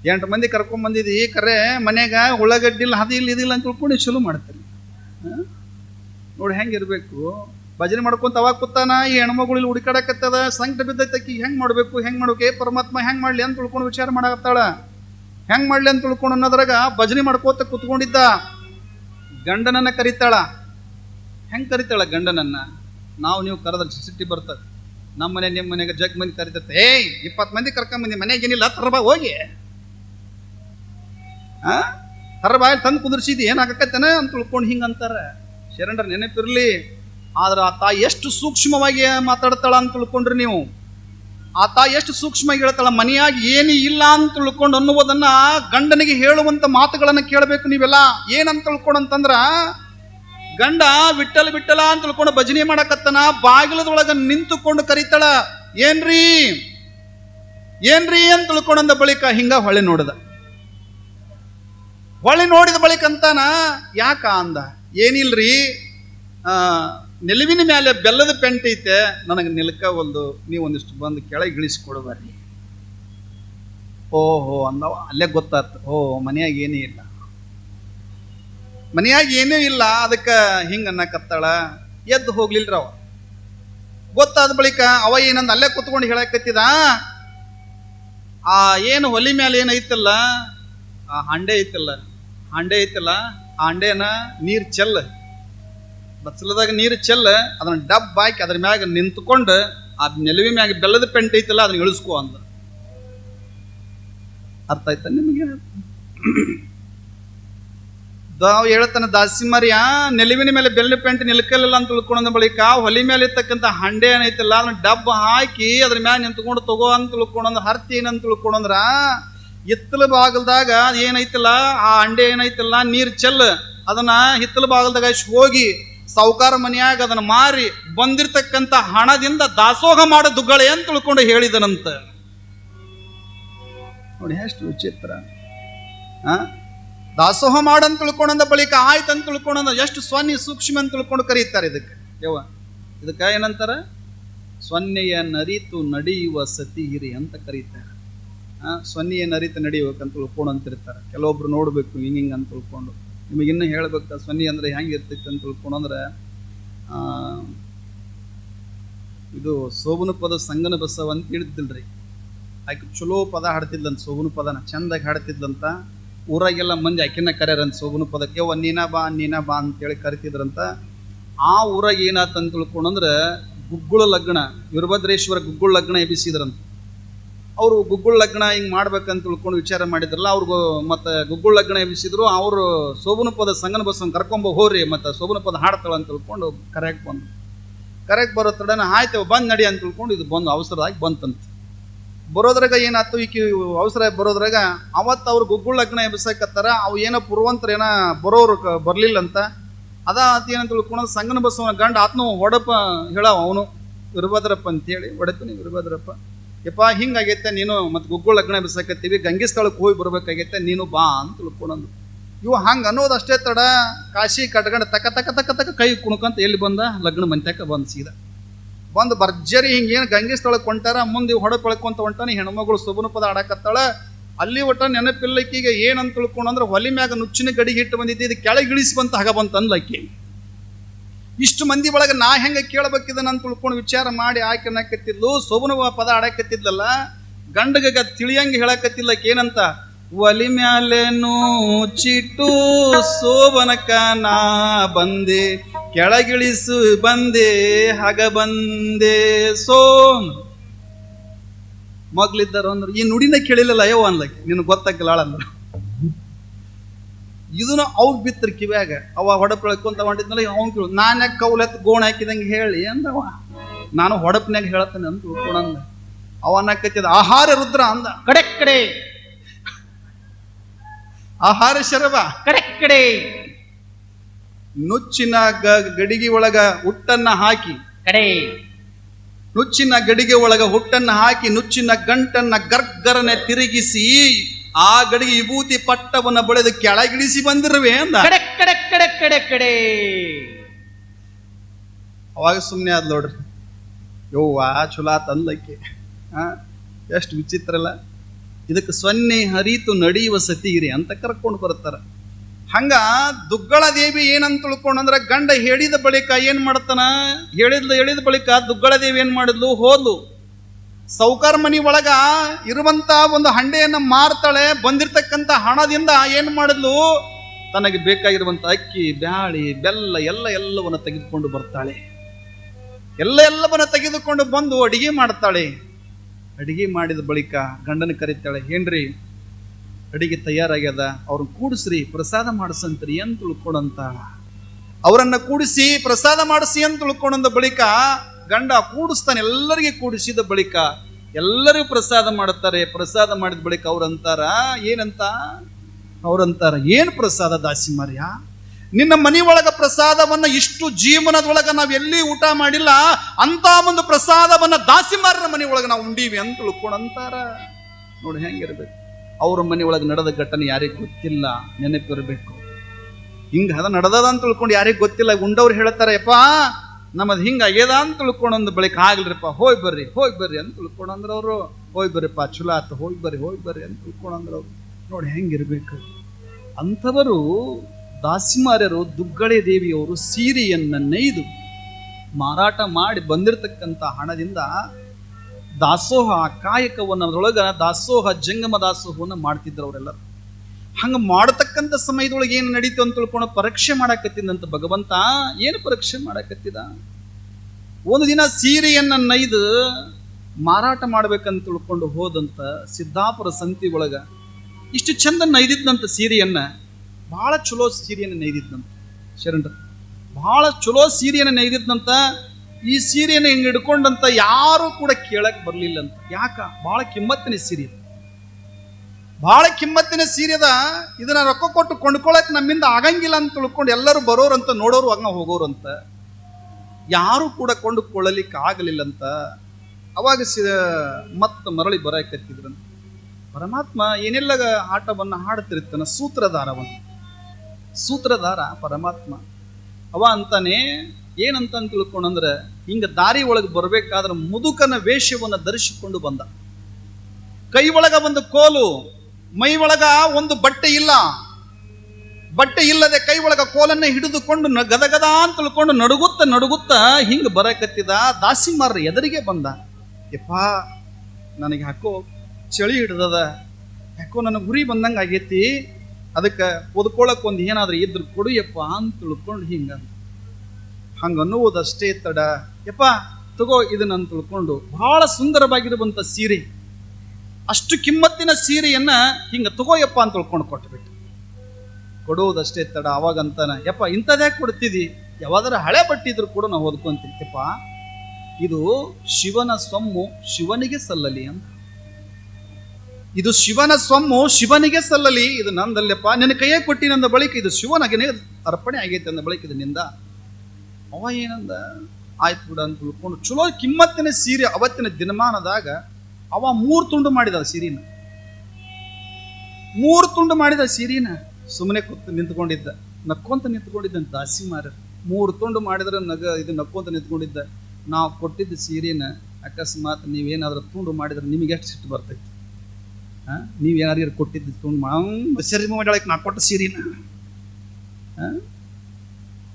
ಎಂಟು ಮಂದಿ ಕರ್ಕೊಂಬಂದಿದಿ ಕರೆ ಮನೆಗೆ ಉಳ್ಳಾಗಡ್ಡಿ ಇಲ್ಲ ಅದು ಇಲ್ಲ ಇದಿಲ್ಲ ಅಂತ ತಿಳ್ಕೊಂಡು ಶುರು ಮಾಡ್ತೀನಿ? ನೋಡಿ ಹೆಂಗಿರ್ಬೇಕು? ಭಜನೆ ಮಾಡ್ಕೊಂತ ಅವಾಗ ಕೂತಾನ, ಈ ಹೆಣ್ಮಗಳು ಹುಡುಕಾಡಕತ್ತದ, ಸಂಕಟ ಬಿದ್ದೈತಕ್ಕಿ ಹೆಂಗೆ ಮಾಡಬೇಕು, ಹೆಂಗೆ ಮಾಡ್ಬೇಕು, ಏ ಪರಮಾತ್ಮ ಹೆಂಗೆ ಮಾಡ್ಲಿ ಅಂತ ತಿಳ್ಕೊಂಡು ವಿಚಾರ ಮಾಡಕತ್ತಾಳ. ಹೆಂಗೆ ಮಾಡ್ಲಿ ಅಂತ ತಿಳ್ಕೊಂಡು ಅನ್ನೋದ್ರಾಗ ಭಜನೆ ಮಾಡ್ಕೋತ ಕೂತ್ಕೊಂಡಿದ್ದ. ಗಂಡನನ್ನ ಕರಿತಾಳ. ಹೆಂಗೆ ಕರಿತಾಳ ಗಂಡನನ್ನ? ನಾವು ನೀವು ಕರೆದ್ರೆ ಸಿಟ್ಟಿ ಬರ್ತದೆ. ನಮ್ಮ ಮನೆ ನಿಮ್ಮ ಮನೆಗೆ ಜಗ್ ಮಂದಿ ಕರಿತೈತೆ. ಏಯ್, ಇಪ್ಪತ್ತು ಮಂದಿ ಕರ್ಕೊಂಬಂದಿ ಮನೆಗೆ ಏನಿಲ್ಲ ತರ ಬಾ, ಹೋಗಿ. ಆ? ಬಾಯಲ್ಲಿ ಬಾಯಿ ತಂದು ಕುದುರ್ಸಿದಿ ಏನಾಗತ್ತೇನ ಅಂತ ತಿಳ್ಕೊಂಡು ಹಿಂಗ ಅಂತಾರ. ಶರಣರ ನೆನಪಿರ್ಲಿ, ಆದ್ರೆ ಆ ತಾಯಿ ಎಷ್ಟು ಸೂಕ್ಷ್ಮವಾಗಿ ಮಾತಾಡ್ತಾಳ ಅಂತ ತಿಳ್ಕೊಂಡ್ರಿ ನೀವು. ಆ ತಾಯಿ ಎಷ್ಟು ಸೂಕ್ಷ್ಮವಾಗಿ ಹೇಳ್ತಾಳ, ಮನೆಯಾಗಿ ಏನು ಇಲ್ಲ ಅಂತ ತಿಳ್ಕೊಂಡು ಅನ್ನುವುದನ್ನ ಗಂಡನಿಗೆ ಹೇಳುವಂತ ಮಾತುಗಳನ್ನು ಕೇಳಬೇಕು ನೀವೆಲ್ಲ. ಏನಂತ ತಿಳ್ಕೊಂಡಂತಂದ್ರ ಗಂಡ ವಿಠಲ್ ಬಿಟ್ಟಲ ಅಂತ ತಿಳ್ಕೊಂಡು ಭಜನೆ ಮಾಡಕತ್ತನ, ಬಾಗಿಲದೊಳಗ ನಿಂತುಕೊಂಡು ಕರೀತಾಳ. ಏನ್ರಿ? ಏನ್ರಿ ಅಂತ ತಿಳ್ಕೊಂಡಂದ ಬಳಿಕ ಹಿಂಗ ಹೊಳೆ ನೋಡಿದ. ಹೊಳೆ ನೋಡಿದ ಬಳಿಕ ಅಂತಾನ, ಯಾಕ ಅಂದ? ಏನಿಲ್ರಿ? ನಿಲುವಿನ ಮೇಲೆ ಬೆಲ್ಲದ ಪೆಂಟ್ ಐತೆ, ನನಗೆ ನಿಲ್ಕ ಒಂದು ನೀವು ಒಂದಿಷ್ಟು ಬಂದು ಕೆಳಗೆ ಇಳಿಸ್ಕೊಡ್ಬಾರ್ರಿ ಓಹೋ, ಅಂದವ. ಅಲ್ಲೇ ಗೊತ್ತಾತು. ಓ, ಮನೆಯಾಗ ಏನೂ ಇಲ್ಲ. ಮನೆಯಾಗ ಏನೂ ಇಲ್ಲ, ಅದಕ್ಕೆ ಹಿಂಗ ಅನ್ನಕತ್ತಾಳ. ಎದ್ದು ಹೋಗ್ಲಿಲ್ರ ಅವ. ಗೊತ್ತಾದ ಬಳಿಕ ಅವ ಏನಂದ ಅಲ್ಲೇ ಕುತ್ಕೊಂಡು ಹೇಳಕತ್ತಿದ? ಆ, ಏನು ಹೊಲಿ ಮೇಲೆ ಏನೈತಲ್ಲ ಆ, ಹಂಡೆ ಐತಲ್ಲ. ಹಂಡೆ ಐತಲ್ಲ ಆ ಹಂಡೆನ ನೀರು ಚೆಲ್ಲ. ಬಚ್ಚಲದಾಗ ನೀರು ಚೆಲ್ಲ, ಅದನ್ನ ಡಬ್ ಹಾಕಿ ಅದ್ರ ಮ್ಯಾಗ ನಿಂತ್ಕೊಂಡು ಆ ನೆಲವಿ ಮ್ಯಾಗ ಬೆಲ್ಲದ ಪೆಂಟ್ ಐತಲ್ಲ, ಅದನ್ನ ಇಳಿಸ್ಕೋ ಅಂದ. ಅರ್ಥ ಆಯ್ತಾ ನಿಮಗೆ? ದಾವ್ ಹೇಳ್ತಾನೆ ದಾಸಿಮರ್ಯ ನೆಲುವಿನ ಮೇಲೆ ಬೆಲ್ಲ ಪೆಂಟ್ ನಿಲ್ಕಲಿಲ್ಲ ಅಂತ ತಿಳ್ಕೊಂಡ ಬಳಿಕ ಹೊಲಿ ಮೇಲೆ ಇರ್ತಕ್ಕಂಥ ಹಂಡೆ ಏನೈತಲ್ಲ ಅದನ್ನ ಡಬ್ ಹಾಕಿ ಅದ್ರ ಮ್ಯಾಗ ನಿಂತ್ಕೊಂಡು ತಗೋ ಅಂತ ತಿಳ್ಕೊಂಡ್ರ ಹರ್ತಿ ಏನಂತ ತಿಳ್ಕೊಂಡ್ರ ಹಿತ್ತಲ ಬಾಗಲ್ದಾಗ ಏನೈತಿಲ್ಲ ಆ ಹಂಡೆ ಏನೈತಿಲ್ಲ ನೀರ್ ಚೆಲ್ಲ ಅದನ್ನ ಹಿತ್ತಲ ಬಾಗಲ್ದಾಗ ಹೋಗಿ ಸಾವುಕಾರ ಮನೆಯಾಗ ಅದನ್ನ ಮಾರಿ ಬಂದಿರ್ತಕ್ಕಂಥ ಹಣದಿಂದ ದಾಸೋಹ ಮಾಡೋ ದುಗ್ಗಳೆ ಅಂತ ತಿಳ್ಕೊಂಡು ಹೇಳಿದನಂತ. ನೋಡಿ, ಎಷ್ಟು ವಿಚಿತ್ರ. ಆ? ದಾಸೋಹ ಮಾಡಂತ ತಿಳ್ಕೊಂಡಂದ ಬಳಿಕ ಆಯ್ತು ಅಂತ ತಿಳ್ಕೊಂಡಂದ ಎಷ್ಟು ಸ್ವನ್ಯ ಸೂಕ್ಷ್ಮ ಅಂತ ತಿಳ್ಕೊಂಡು ಕರೀತಾರೆ ಇದಕ್ಕೆ. ಯವ್ವ, ಇದಕ್ಕೆ ಏನಂತಾರ? ಸೊನ್ನೆಯ ನರಿತು ನಡೆಯುವ ಸತಿಗಿರಿ ಅಂತ ಕರೀತಾರೆ. ಆ ಅರಿತು ನರಿತು ನಡೆಯುವಕ್ಕಂತ ತಿಳ್ಕೊಂಡು ಅಂತಿರ್ತಾರೆ. ಕೆಲವೊಬ್ರು ನೋಡ್ಬೇಕು ಹಿಂಗೆ ಹಿಂಗೆ ಅಂತ ತಿಳ್ಕೊಂಡು. ನಿಮಗೆ ಇನ್ನೂ ಹೇಳ್ಬೇಕು ಸೊನ್ನೆ ಅಂದ್ರೆ ಹೆಂಗೆ ಇರ್ತೈತೆ ಅಂತ ತಿಳ್ಕೊಂಡು ಅಂದ್ರೆ ಆ, ಇದು ಸೋಬನ ಪದ ಸಂಗನ ಬಸವ ಅಂತ ಹಿಡಿದಿಲ್ರಿ ಆಕೆ ಚಲೋ ಪದ ಹಾಡ್ತಿದ್ಲಂತ ಸೋಬನ ಪದನ ಚಂದಾಗಿ ಹಾಡ್ತಿದ್ಲಂತ. ಊರಾಗೆಲ್ಲ ಮಂದಿ ಆಕಿನ ಕರೆಯರಂತ ಸೋಬನ ಪದಕ್ಕೆ ಒ ನೀನಾ ಬಾ ನೀನಾ ಬಾ ಅಂತೇಳಿ ಕರಿತಿದ್ರಂತ. ಆ ಊರಾಗ ಏನಾತಂತ ತಿಳ್ಕೊಂಡಂದ್ರೆ ಗುಗ್ಗುಳ ಲಗ್ನ ವೀರಭದ್ರೇಶ್ವರ ಗುಗ್ಗುಳ ಲಗ್ನ ಎಬ್ಬಿಸಿದ್ರಂತ. ಅವರು ಗುಗ್ಗುಳ್ ಲಗ್ನ ಹಿಂಗೆ ಮಾಡ್ಬೇಕಂತ ತಿಳ್ಕೊಂಡು ವಿಚಾರ ಮಾಡಿದ್ರಲ್ಲ, ಅವ್ರಿಗೂ ಮತ್ತು ಗುಗ್ಗುಳ್ ಲಗ್ನ ಎಬ್ಬಿಸಿದ್ರು, ಅವರು ಸೋಬನ ಪದ ಸಂಗನ ಬಸ್ಸನ್ನು ಕರ್ಕೊಂಬ ಹೋರಿ, ಮತ್ತು ಸೋಬನ ಪದ ಹಾಡ್ತಾಳ ಅಂತ ತಿಳ್ಕೊಂಡು ಕರೆಯಕ್ಕೆ ಬಂದು ಕರೆಕ್ಟ್ ಬರೋ ತಡನ ಆಯ್ತು, ಬಂದು ನಡಿ ಅಂತ ತಿಳ್ಕೊಂಡು ಇದು ಬಂದು ಅವಸರದಾಗಿ ಬಂತಂತ. ಬರೋದ್ರಾಗ ಏನಾಯ್ತು, ಈಕಿ ಅವಸರ ಬರೋದ್ರಾಗ ಅವತ್ತು ಅವ್ರು ಗುಗ್ಗುಳ್ ಲಗ್ನ ಎಬ್ಸಕತ್ತಾರ ಅವು ಏನೋ ಪುರವಂತರ ಏನ ಬರೋರು ಕ- ಬರಲಿಲ್ಲಂತ. ಅದ ಆತ ಏನಂತ ತಿಳ್ಕೊಂಡು ಸಂಗನ ಬಸವನ ಗಂಡ ಆತ್ನು ಹೊಡಪ ಹೇಳವ ಅವನು ವೀರಭದ್ರಪ್ಪ ಅಂತೇಳಿ ಒಡಪನಿ ವೀರಭದ್ರಪ್ಪ ಯಪ್ಪ, ಹಿಂಗಾಗೈತೆ, ನೀನು ಮತ್ತೆ ಗುಗ್ಗುಳ ಲಗ್ನ ಬಿಸಾಕತ್ತೀವಿ ಗಂಗೆ ಸ್ಥಳಕ್ಕೆ ಹೋಗಿ ಬರ್ಬೇಕಾಗೈತೆ, ನೀನು ಬಾ ಅಂತ ಉಳ್ಕೊಂಡು ಇವು ಹಂಗೆ ಅನ್ನೋದು ಅಷ್ಟೇ ತಡ, ಕಾಶಿ ಕಟ್ಕೊಂಡು ತಕ ತಕ ತಕ ತಕ ಕೈ ಕುಣ್ಕಂತ ಎಲ್ಲಿ ಬಂದ? ಲಗ್ನ ಮಂತ್ಯಕ್ಕೆ ಬಂದು ಸೀದಾ. ಬಂದು ಭರ್ಜರಿ ಹಿಂಗೇನು ಗಂಗೆ ಸ್ಥಳಕ್ಕೆ ಹೊಂಟಾರ ಮುಂದೆ ಹೊಡೆ ಪಳ್ಕೊಂತ ಹೊಂಟಾನೆ ಹೆಣ್ಮಗಳು ಸುಬನ ಪದ ಆಡಕತ್ತಾಳ. ಅಲ್ಲಿ ಒಟ್ಟ ನೆನಪಿಲ್ಲಕ್ಕಿಗೆ ಏನಂತ ತಿಳ್ಕೊಂಡು ಅಂದ್ರೆ ಹೊಲಿ ಮ್ಯಾಗ ನುಚ್ಚಿನ ಗಡಿಗೆ ಇಟ್ಟು ಬಂದಿದ್ದೆ, ಇದು ಕೆಳಗೆ ಇಳಿಸಿ ಬಂತ ಹಾಗ ಬಂತ ಅನ್ಲಕ್ಕಿ ಇಷ್ಟು ಮಂದಿ ಒಳಗೆ ನಾ ಹೆಂಗೆ ಕೇಳಬೇಕಿದನ ಅಂತ ತಿಳ್ಕೊಂಡು ವಿಚಾರ ಮಾಡಿ ಆಕೆ ಅನ್ನಕತ್ತಿದ್ಲು ಸೋಬನ ಪದ ಆಡಕತ್ತಿದ್ಲಲ್ಲ ಗಂಡಗ ತಿಳಿಯಂಗೆ ಹೇಳಕತ್ತಿಲ್ಲ ಏನಂತ? ಒಲಿ ಮ್ಯಾಲೆನು ಚಿಟ್ಟು ಸೋಬನಕ ನಾ ಬಂದೆ, ಕೆಳಗಿಳಿಸು ಬಂದೆ, ಹಗ ಬಂದೆ, ಸೋಮ್. ಮಗ್ಲಿದ್ದಾರ ಅಂದ್ರೆ, ಈ ನುಡಿನ ಕೇಳಿಲ್ಲಲ್ಲ ಅಯ್ಯೋ ಅನ್ಲಕ್ಕೆ ನಿನಗೆ ಗೊತ್ತಾಗಲ್ಲ ಅಂದ್ರ ಇದನ್ನ ಅವ್ ಬಿತ್ತರ್ ಕಿವ್ಯಾಗ? ಅವ ಹೊಡಪ್ ಬೆಳ್ಕೊಂತ ಹೊಂಟಿದ್ನಲ್ಲ ಅವ್ನು ಕೇಳು ನಾನು ಯಾಕೆ ಎತ್ತು ಗೋಣ ಹಾಕಿದಂಗೆ ಹೇಳಿ ಅಂದವ. ನಾನು ಹೊಡಪ್ನ್ಯಾಗ ಹೇಳತ್ತೇನೆ ಅಂತ ತಿಳ್ಕೊಂಡಂದ ಅವನ ಕಚ್ಚಿದ ಆಹಾರ ರುದ್ರ ಅಂದ. ಕಡೆ ಕಡೆ. ಆಹಾರ ಶರವ. ಕಡೆ ಕಡೆ. ನುಚ್ಚಿನ ಗಡಿಗೆ ಒಳಗ ಹುಟ್ಟನ್ನ ಹಾಕಿ. ಕಡೆ. ನುಚ್ಚಿನ ಗಡಿಗೆ ಒಳಗ ಹುಟ್ಟನ್ನ ಹಾಕಿ ನುಚ್ಚಿನ ಗಂಟನ್ನ ಗರ್ಗರನೆ ತಿರುಗಿಸಿ. ಆ ಗಡಿಗೆ ವಿಭೂತಿ ಪಟ್ಟವನ್ನ ಬಳೆದು ಕೆಳಗಿಳಿಸಿ ಬಂದಿರುವೆ ಅಂದ. ಕಡೆ ಕಡೆ ಕಡೆ ಕಡೆ ಕಡೆ. ಅವಾಗ ಸುಮ್ಮನೆ ಆದ್ ನೋಡ್ರಿ. ಯವ್ವ ಚುಲಾ ತಂದಕ್ಕೆ. ಆ ಎಷ್ಟು ವಿಚಿತ್ರ ಅಲ್ಲ. ಇದಕ್ಕೆ ಸೊನ್ನೆ ಹರಿತು ನಡೆಯುವ ಸತಿಗಿರಿ ಅಂತ ಕರ್ಕೊಂಡು ಬರ್ತಾರ ಹಂಗ ದುಗ್ಗಳ ದೇವಿ ಏನಂತ ತಿಳ್ಕೊಂಡಂದ್ರ ಗಂಡ ಹೇಳಿದ ಬಳಿಕ ಏನ್ ಮಾಡ್ತಾನ? ಹೇಳಿದ್ಲು ಹೇಳಿದ ಬಳಿಕ ದುಗ್ಗಳ ದೇವಿ ಏನ್ ಮಾಡಿದ್ಲು? ಹೋದ್ಲು. ಸೌಕಾರ ಮನಿ ಒಳಗ ಇರುವಂತ ಒಂದು ಹಂಡೆಯನ್ನು ಮಾರ್ತಾಳೆ ಬಂದಿರ್ತಕ್ಕಂಥ ಹಣದಿಂದ ಏನು ಮಾಡಿದ್ಲು? ತನಗೆ ಬೇಕಾಗಿರುವಂತ ಅಕ್ಕಿ, ಬ್ಯಾಳಿ, ಬೆಲ್ಲ, ಎಲ್ಲ ಎಲ್ಲವನ್ನ ತೆಗೆದುಕೊಂಡು ಬರ್ತಾಳೆ. ಎಲ್ಲ ಎಲ್ಲವನ್ನ ತೆಗೆದುಕೊಂಡು ಬಂದು ಅಡಿಗೆ ಮಾಡ್ತಾಳೆ. ಅಡಿಗೆ ಮಾಡಿದ ಬಳಿಕ ಗಂಡನ ಕರೀತಾಳೆ, ಏನ್ರಿ, ಅಡಿಗೆ ತಯಾರಾಗ್ಯದ? ಅವ್ರನ್ನ ಕೂಡಿಸ್ರಿ, ಪ್ರಸಾದ ಮಾಡಿಸಂತ್ರಿ ಅಂತ ತಿಳ್ಕೊಂಡಂತ. ಅವರನ್ನ ಕೂಡಿಸಿ ಪ್ರಸಾದ ಮಾಡಿಸಿ ಅಂತ ತಿಳ್ಕೊಂಡಂದ ಬಳಿಕ ಗಂಡ ಕೂಡಿಸ್ತಾನೆ, ಎಲ್ಲರಿಗೆ ಕೂಡಿಸಿದ ಬಳಿಕ ಎಲ್ಲರಿಗೂ ಪ್ರಸಾದ ಮಾಡುತ್ತಾರೆ. ಪ್ರಸಾದ ಮಾಡಿದ ಬಳಿಕ ಅವ್ರಂತಾರ ಏನಂತ? ಅವ್ರಂತಾರ ಏನು ಪ್ರಸಾದ ದಾಸಿ ಮಾರ್ಯ? ನಿನ್ನ ಮನೆ ಒಳಗ ಪ್ರಸಾದವನ್ನ ಇಷ್ಟು ಜೀವನದೊಳಗೆ ನಾವು ಎಲ್ಲಿ ಊಟ ಮಾಡಿಲ್ಲ, ಅಂತ ಒಂದು ಪ್ರಸಾದವನ್ನ ದಾಸಿಮಾರರ ಮನೆ ಒಳಗ ನಾವು ಉಂಡೀವಿ ಅಂತ ಅಂತಾರ. ನೋಡಿ ಹೆಂಗಿರ್ಬೇಕು ಅವ್ರ ಮನೆ ಒಳಗೆ ನಡೆದ ಘಟನೆ ಯಾರಿಗೆ ಗೊತ್ತಿಲ್ಲ, ನೆನಪಿರ್ಬೇಕು. ಹಿಂಗ ಅದ ನಡೆದದ ಅಂತ ತಿಳ್ಕೊಂಡು ಯಾರಿಗೆ ಗೊತ್ತಿಲ್ಲ, ಉಂಡವ್ರು ಹೇಳ್ತಾರೆ, ಯಪ್ಪ ನಮ್ಮದು ಹಿಂಗ ಆಗ್ಯದ ಅಂತ ತಿಳ್ಕೊಂಡಂದ ಬಳಿಕ ಆಗ್ಲಿರಪ್ಪ ಹೋಯ್ ಬರ್ರಿ ಹೋಗಿ ಬರ್ರಿ ಅಂತ ತಿಳ್ಕೊಂಡಂದ್ರೆ ಅವರು ಹೋಯ್ ಬರ್ರಿಪ್ಪ, ಚಲೋ ಆತು ಹೋಗಿ ಬರ್ರಿ ಹೋಗಿ ಬರ್ರಿ ಅಂತ ತಿಳ್ಕೊಂಡಂದ್ರೆ ಅವ್ರು ನೋಡಿ ಹೆಂಗಿರ್ಬೇಕು. ಅಂಥವರು ದಾಸಿಮಾರ್ಯರು, ದುಗ್ಗಳೆ ದೇವಿಯವರು ಸೀರೆಯನ್ನ ನೈದು ಮಾರಾಟ ಮಾಡಿ ಬಂದಿರತಕ್ಕಂಥ ಹಣದಿಂದ ದಾಸೋಹ ಕಾಯಕವನ್ನು ಅದರೊಳಗ ದಾಸೋಹ ಜಂಗಮ ದಾಸೋಹವನ್ನು ಮಾಡ್ತಿದ್ರು ಅವರೆಲ್ಲರೂ ಹಂಗ ಮಾಡತಕ್ಕಂಥ ಸಮಯದೊಳಗೆ ಏನು ನಡೀತು ಅಂತ ತಿಳ್ಕೊಂಡು ಪರೀಕ್ಷೆ ಮಾಡಾಕತ್ತಿದಂತ ಭಗವಂತ ಏನು ಪರೀಕ್ಷೆ ಮಾಡಾಕತ್ತಿದ? ಒಂದು ದಿನ ಸೀರೆಯನ್ನು ನೈದು ಮಾರಾಟ ಮಾಡ್ಬೇಕಂತ ತಿಳ್ಕೊಂಡು ಹೋದಂತ ಸಿದ್ದಾಪುರ ಸಂತಿ ಒಳಗ ಇಷ್ಟು ಚಂದ ನೈದಿದ್ದಂತ ಸೀರೆಯನ್ನ ಬಹಳ ಚಲೋ ಸೀರೆಯನ್ನು ನೈದಿದ್ದಂತ ಶರಣರು ಬಹಳ ಚಲೋ ಸೀರೆಯನ್ನು ನೈದಿದ್ದಂತ ಈ ಸೀರೆಯನ್ನು ಹಿಂಗೆ ಹಿಡ್ಕೊಂಡಂತ ಯಾರು ಕೂಡ ಕೇಳಕ್ ಬರಲಿಲ್ಲ ಅಂತ ಯಾಕ? ಬಹಳ ಕಿಮ್ಮತ್ತಿನ ಸೀರೆ ಬಹಳ ಕಿಮ್ಮತ್ತಿನ ಸೀರೆದ ಇದನ್ನ ರೊಕ್ಕ ಕೊಟ್ಟು ಕೊಂಡ್ಕೊಳಕ್ ನಮ್ಮಿಂದ ಆಗಂಗಿಲ್ಲ ಅಂತ ತಿಳ್ಕೊಂಡು ಎಲ್ಲರೂ ಬರೋರು ಅಂತ ನೋಡೋರು ಹಂಗ ಹೋಗೋರಂತ. ಯಾರು ಕೂಡ ಕೊಂಡುಕೊಳ್ಳಲಿಕ್ಕೆ ಆಗಲಿಲ್ಲ ಅಂತ ಅವಾಗ ಸಿ, ಮತ್ತೆ ಮರಳಿ ಬರಕತ್ತಿದ್ರಂತ ಪರಮಾತ್ಮ ಏನೆಲ್ಲ ಆಟವನ್ನು ಹಾಡ್ತಿರ್ತಾನ ಸೂತ್ರಧಾರವನ್ನು ಸೂತ್ರಧಾರ ಪರಮಾತ್ಮ. ಅವ ಅಂತಾನೆ ಏನಂತ ಅಂತ ತಿಳ್ಕೊಂಡಂದ್ರೆ, ಹಿಂಗ ದಾರಿ ಒಳಗೆ ಬರ್ಬೇಕಾದ್ರೆ ಮುದುಕನ ವೇಷವನ್ನು ಧರಿಸಿಕೊಂಡು ಬಂದ. ಕೈ ಒಳಗ ಒಂದು ಕೋಲು ಮೈ ಒಳಗ ಒಂದು ಬಟ್ಟೆ ಇಲ್ಲ. ಬಟ್ಟೆ ಇಲ್ಲದೆ ಕೈ ಒಳಗ ಕೋಲನ್ನ ಹಿಡಿದುಕೊಂಡು ಗದಗದ ಅಂತ ತಿಳ್ಕೊಂಡು ನಡುಗುತ್ತ ನಡುಗುತ್ತ ಹಿಂಗ ಬರಕತ್ತಿದ ದಾಸಿಮಾರ ಎದರಿಗೆ ಬಂದ. ಯಪ್ಪ, ನನಗೆ ಹಾಕೋ ಚಳಿ ಹಿಡ್ದದ. ಯಾಕೋ ನನಗೆ ಗುರಿ ಬಂದಂಗೆ ಆಗೈತಿ. ಅದಕ್ಕೆ ಓದ್ಕೊಳಕ್ಕೆ ಒಂದು ಏನಾದ್ರೂ ಇದ್ರು ಕೊಡಿಯಪ್ಪ ಅಂತ ತಿಳ್ಕೊಂಡು ಹಿಂಗ ಹಂಗ ಅನ್ನುವುದಷ್ಟೇ ತಡ. ಯಪ್ಪ, ತಗೋ ಇದನ್ನ ತಿಳ್ಕೊಂಡು ಬಹಳ ಸುಂದರವಾಗಿರುವಂತ ಸೀರೆ. ಅಷ್ಟು ಕಿಮ್ಮತ್ತಿನ ಸೀರೆಯನ್ನ ಹಿಂಗ ತಗೋಯಪ್ಪ ಅಂತ ತಿಳ್ಕೊಂಡು ಕೊಟ್ಬಿಟ್ಟು ಕೊಡುವುದಷ್ಟೇ ತಡ, ಅವಾಗಂತಾನೆ. ಯಪ್ಪ, ಇಂಥದ್ಯಾಕೆ ಕೊಡ್ತಿದಿ? ಯಾವಾದ್ರ ಹಳೆ ಬಟ್ಟಿದ್ರು ಕೂಡ ನಾವು ಓದ್ಕೊಂತೀವಿ ಇದು ಶಿವನ ಸೊಮ್ಮು ಶಿವನಿಗೆ ಸಲ್ಲಲಿ ಅಂತ. ಇದು ಶಿವನ ಸೊಮ್ಮು ಶಿವನಿಗೆ ಸಲ್ಲಲಿ. ಇದು ನಂದಲ್ಲಪ್ಪ ನಿನ್ನ ಕೈಯೇ ಕೊಟ್ಟಿನಂದ ಬಳಿಕ ಇದು ಶಿವನಿಗೆ ಅರ್ಪಣೆ ಆಗೈತೆ ಅಂದ ಬಳಿಕ ಇದನ್ನಿಂದ ನಿಂದ. ಅವ ಏನಂದ? ಆಯ್ತು ಬಿಡ ಅಂತ ತಿಳ್ಕೊಂಡು, ಚಲೋ ಕಿಮ್ಮತ್ತಿನ ಸೀರೆ ಅವತ್ತಿನ ದಿನಮಾನದಾಗ ಅವ ಮೂರು ತುಂಡು ಮಾಡಿದ ಸಿರಿನ. ಮೂರು ತುಂಡು ಮಾಡಿದ ಸಿರಿನ ಸುಮ್ಮನೆ ಕೂತು ನಿಂತ್ಕೊಂಡಿದ್ದ. ನಕ್ಕೊಂತ ನಿಂತ್ಕೊಂಡಿದ್ದ ದಾಸಿ ಮಾರ ಮೂರು ತುಂಡು ಮಾಡಿದ್ರೆ ನಗ ಇದು ನಕ್ಕೊಂತ ನಿಂತ್ಕೊಂಡಿದ್ದ. ನಾವು ಕೊಟ್ಟಿದ್ದ ಸೀರೆನ ಅಕಸ್ಮಾತ್ ನೀವೇನಾದ್ರೂ ತುಂಡು ಮಾಡಿದ್ರೆ ನಿಮಗೆ ಎಷ್ಟು ಸಿಟ್ಟು ಬರ್ತೈತಿ? ಹಾ ನೀವೇನಾದ್ರು ಕೊಟ್ಟಿದ್ದ ತುಂಡು ಮಾಡಿ ಸರಿ ನಾ ಕೊಟ್ಟ ಸೀರೆನ?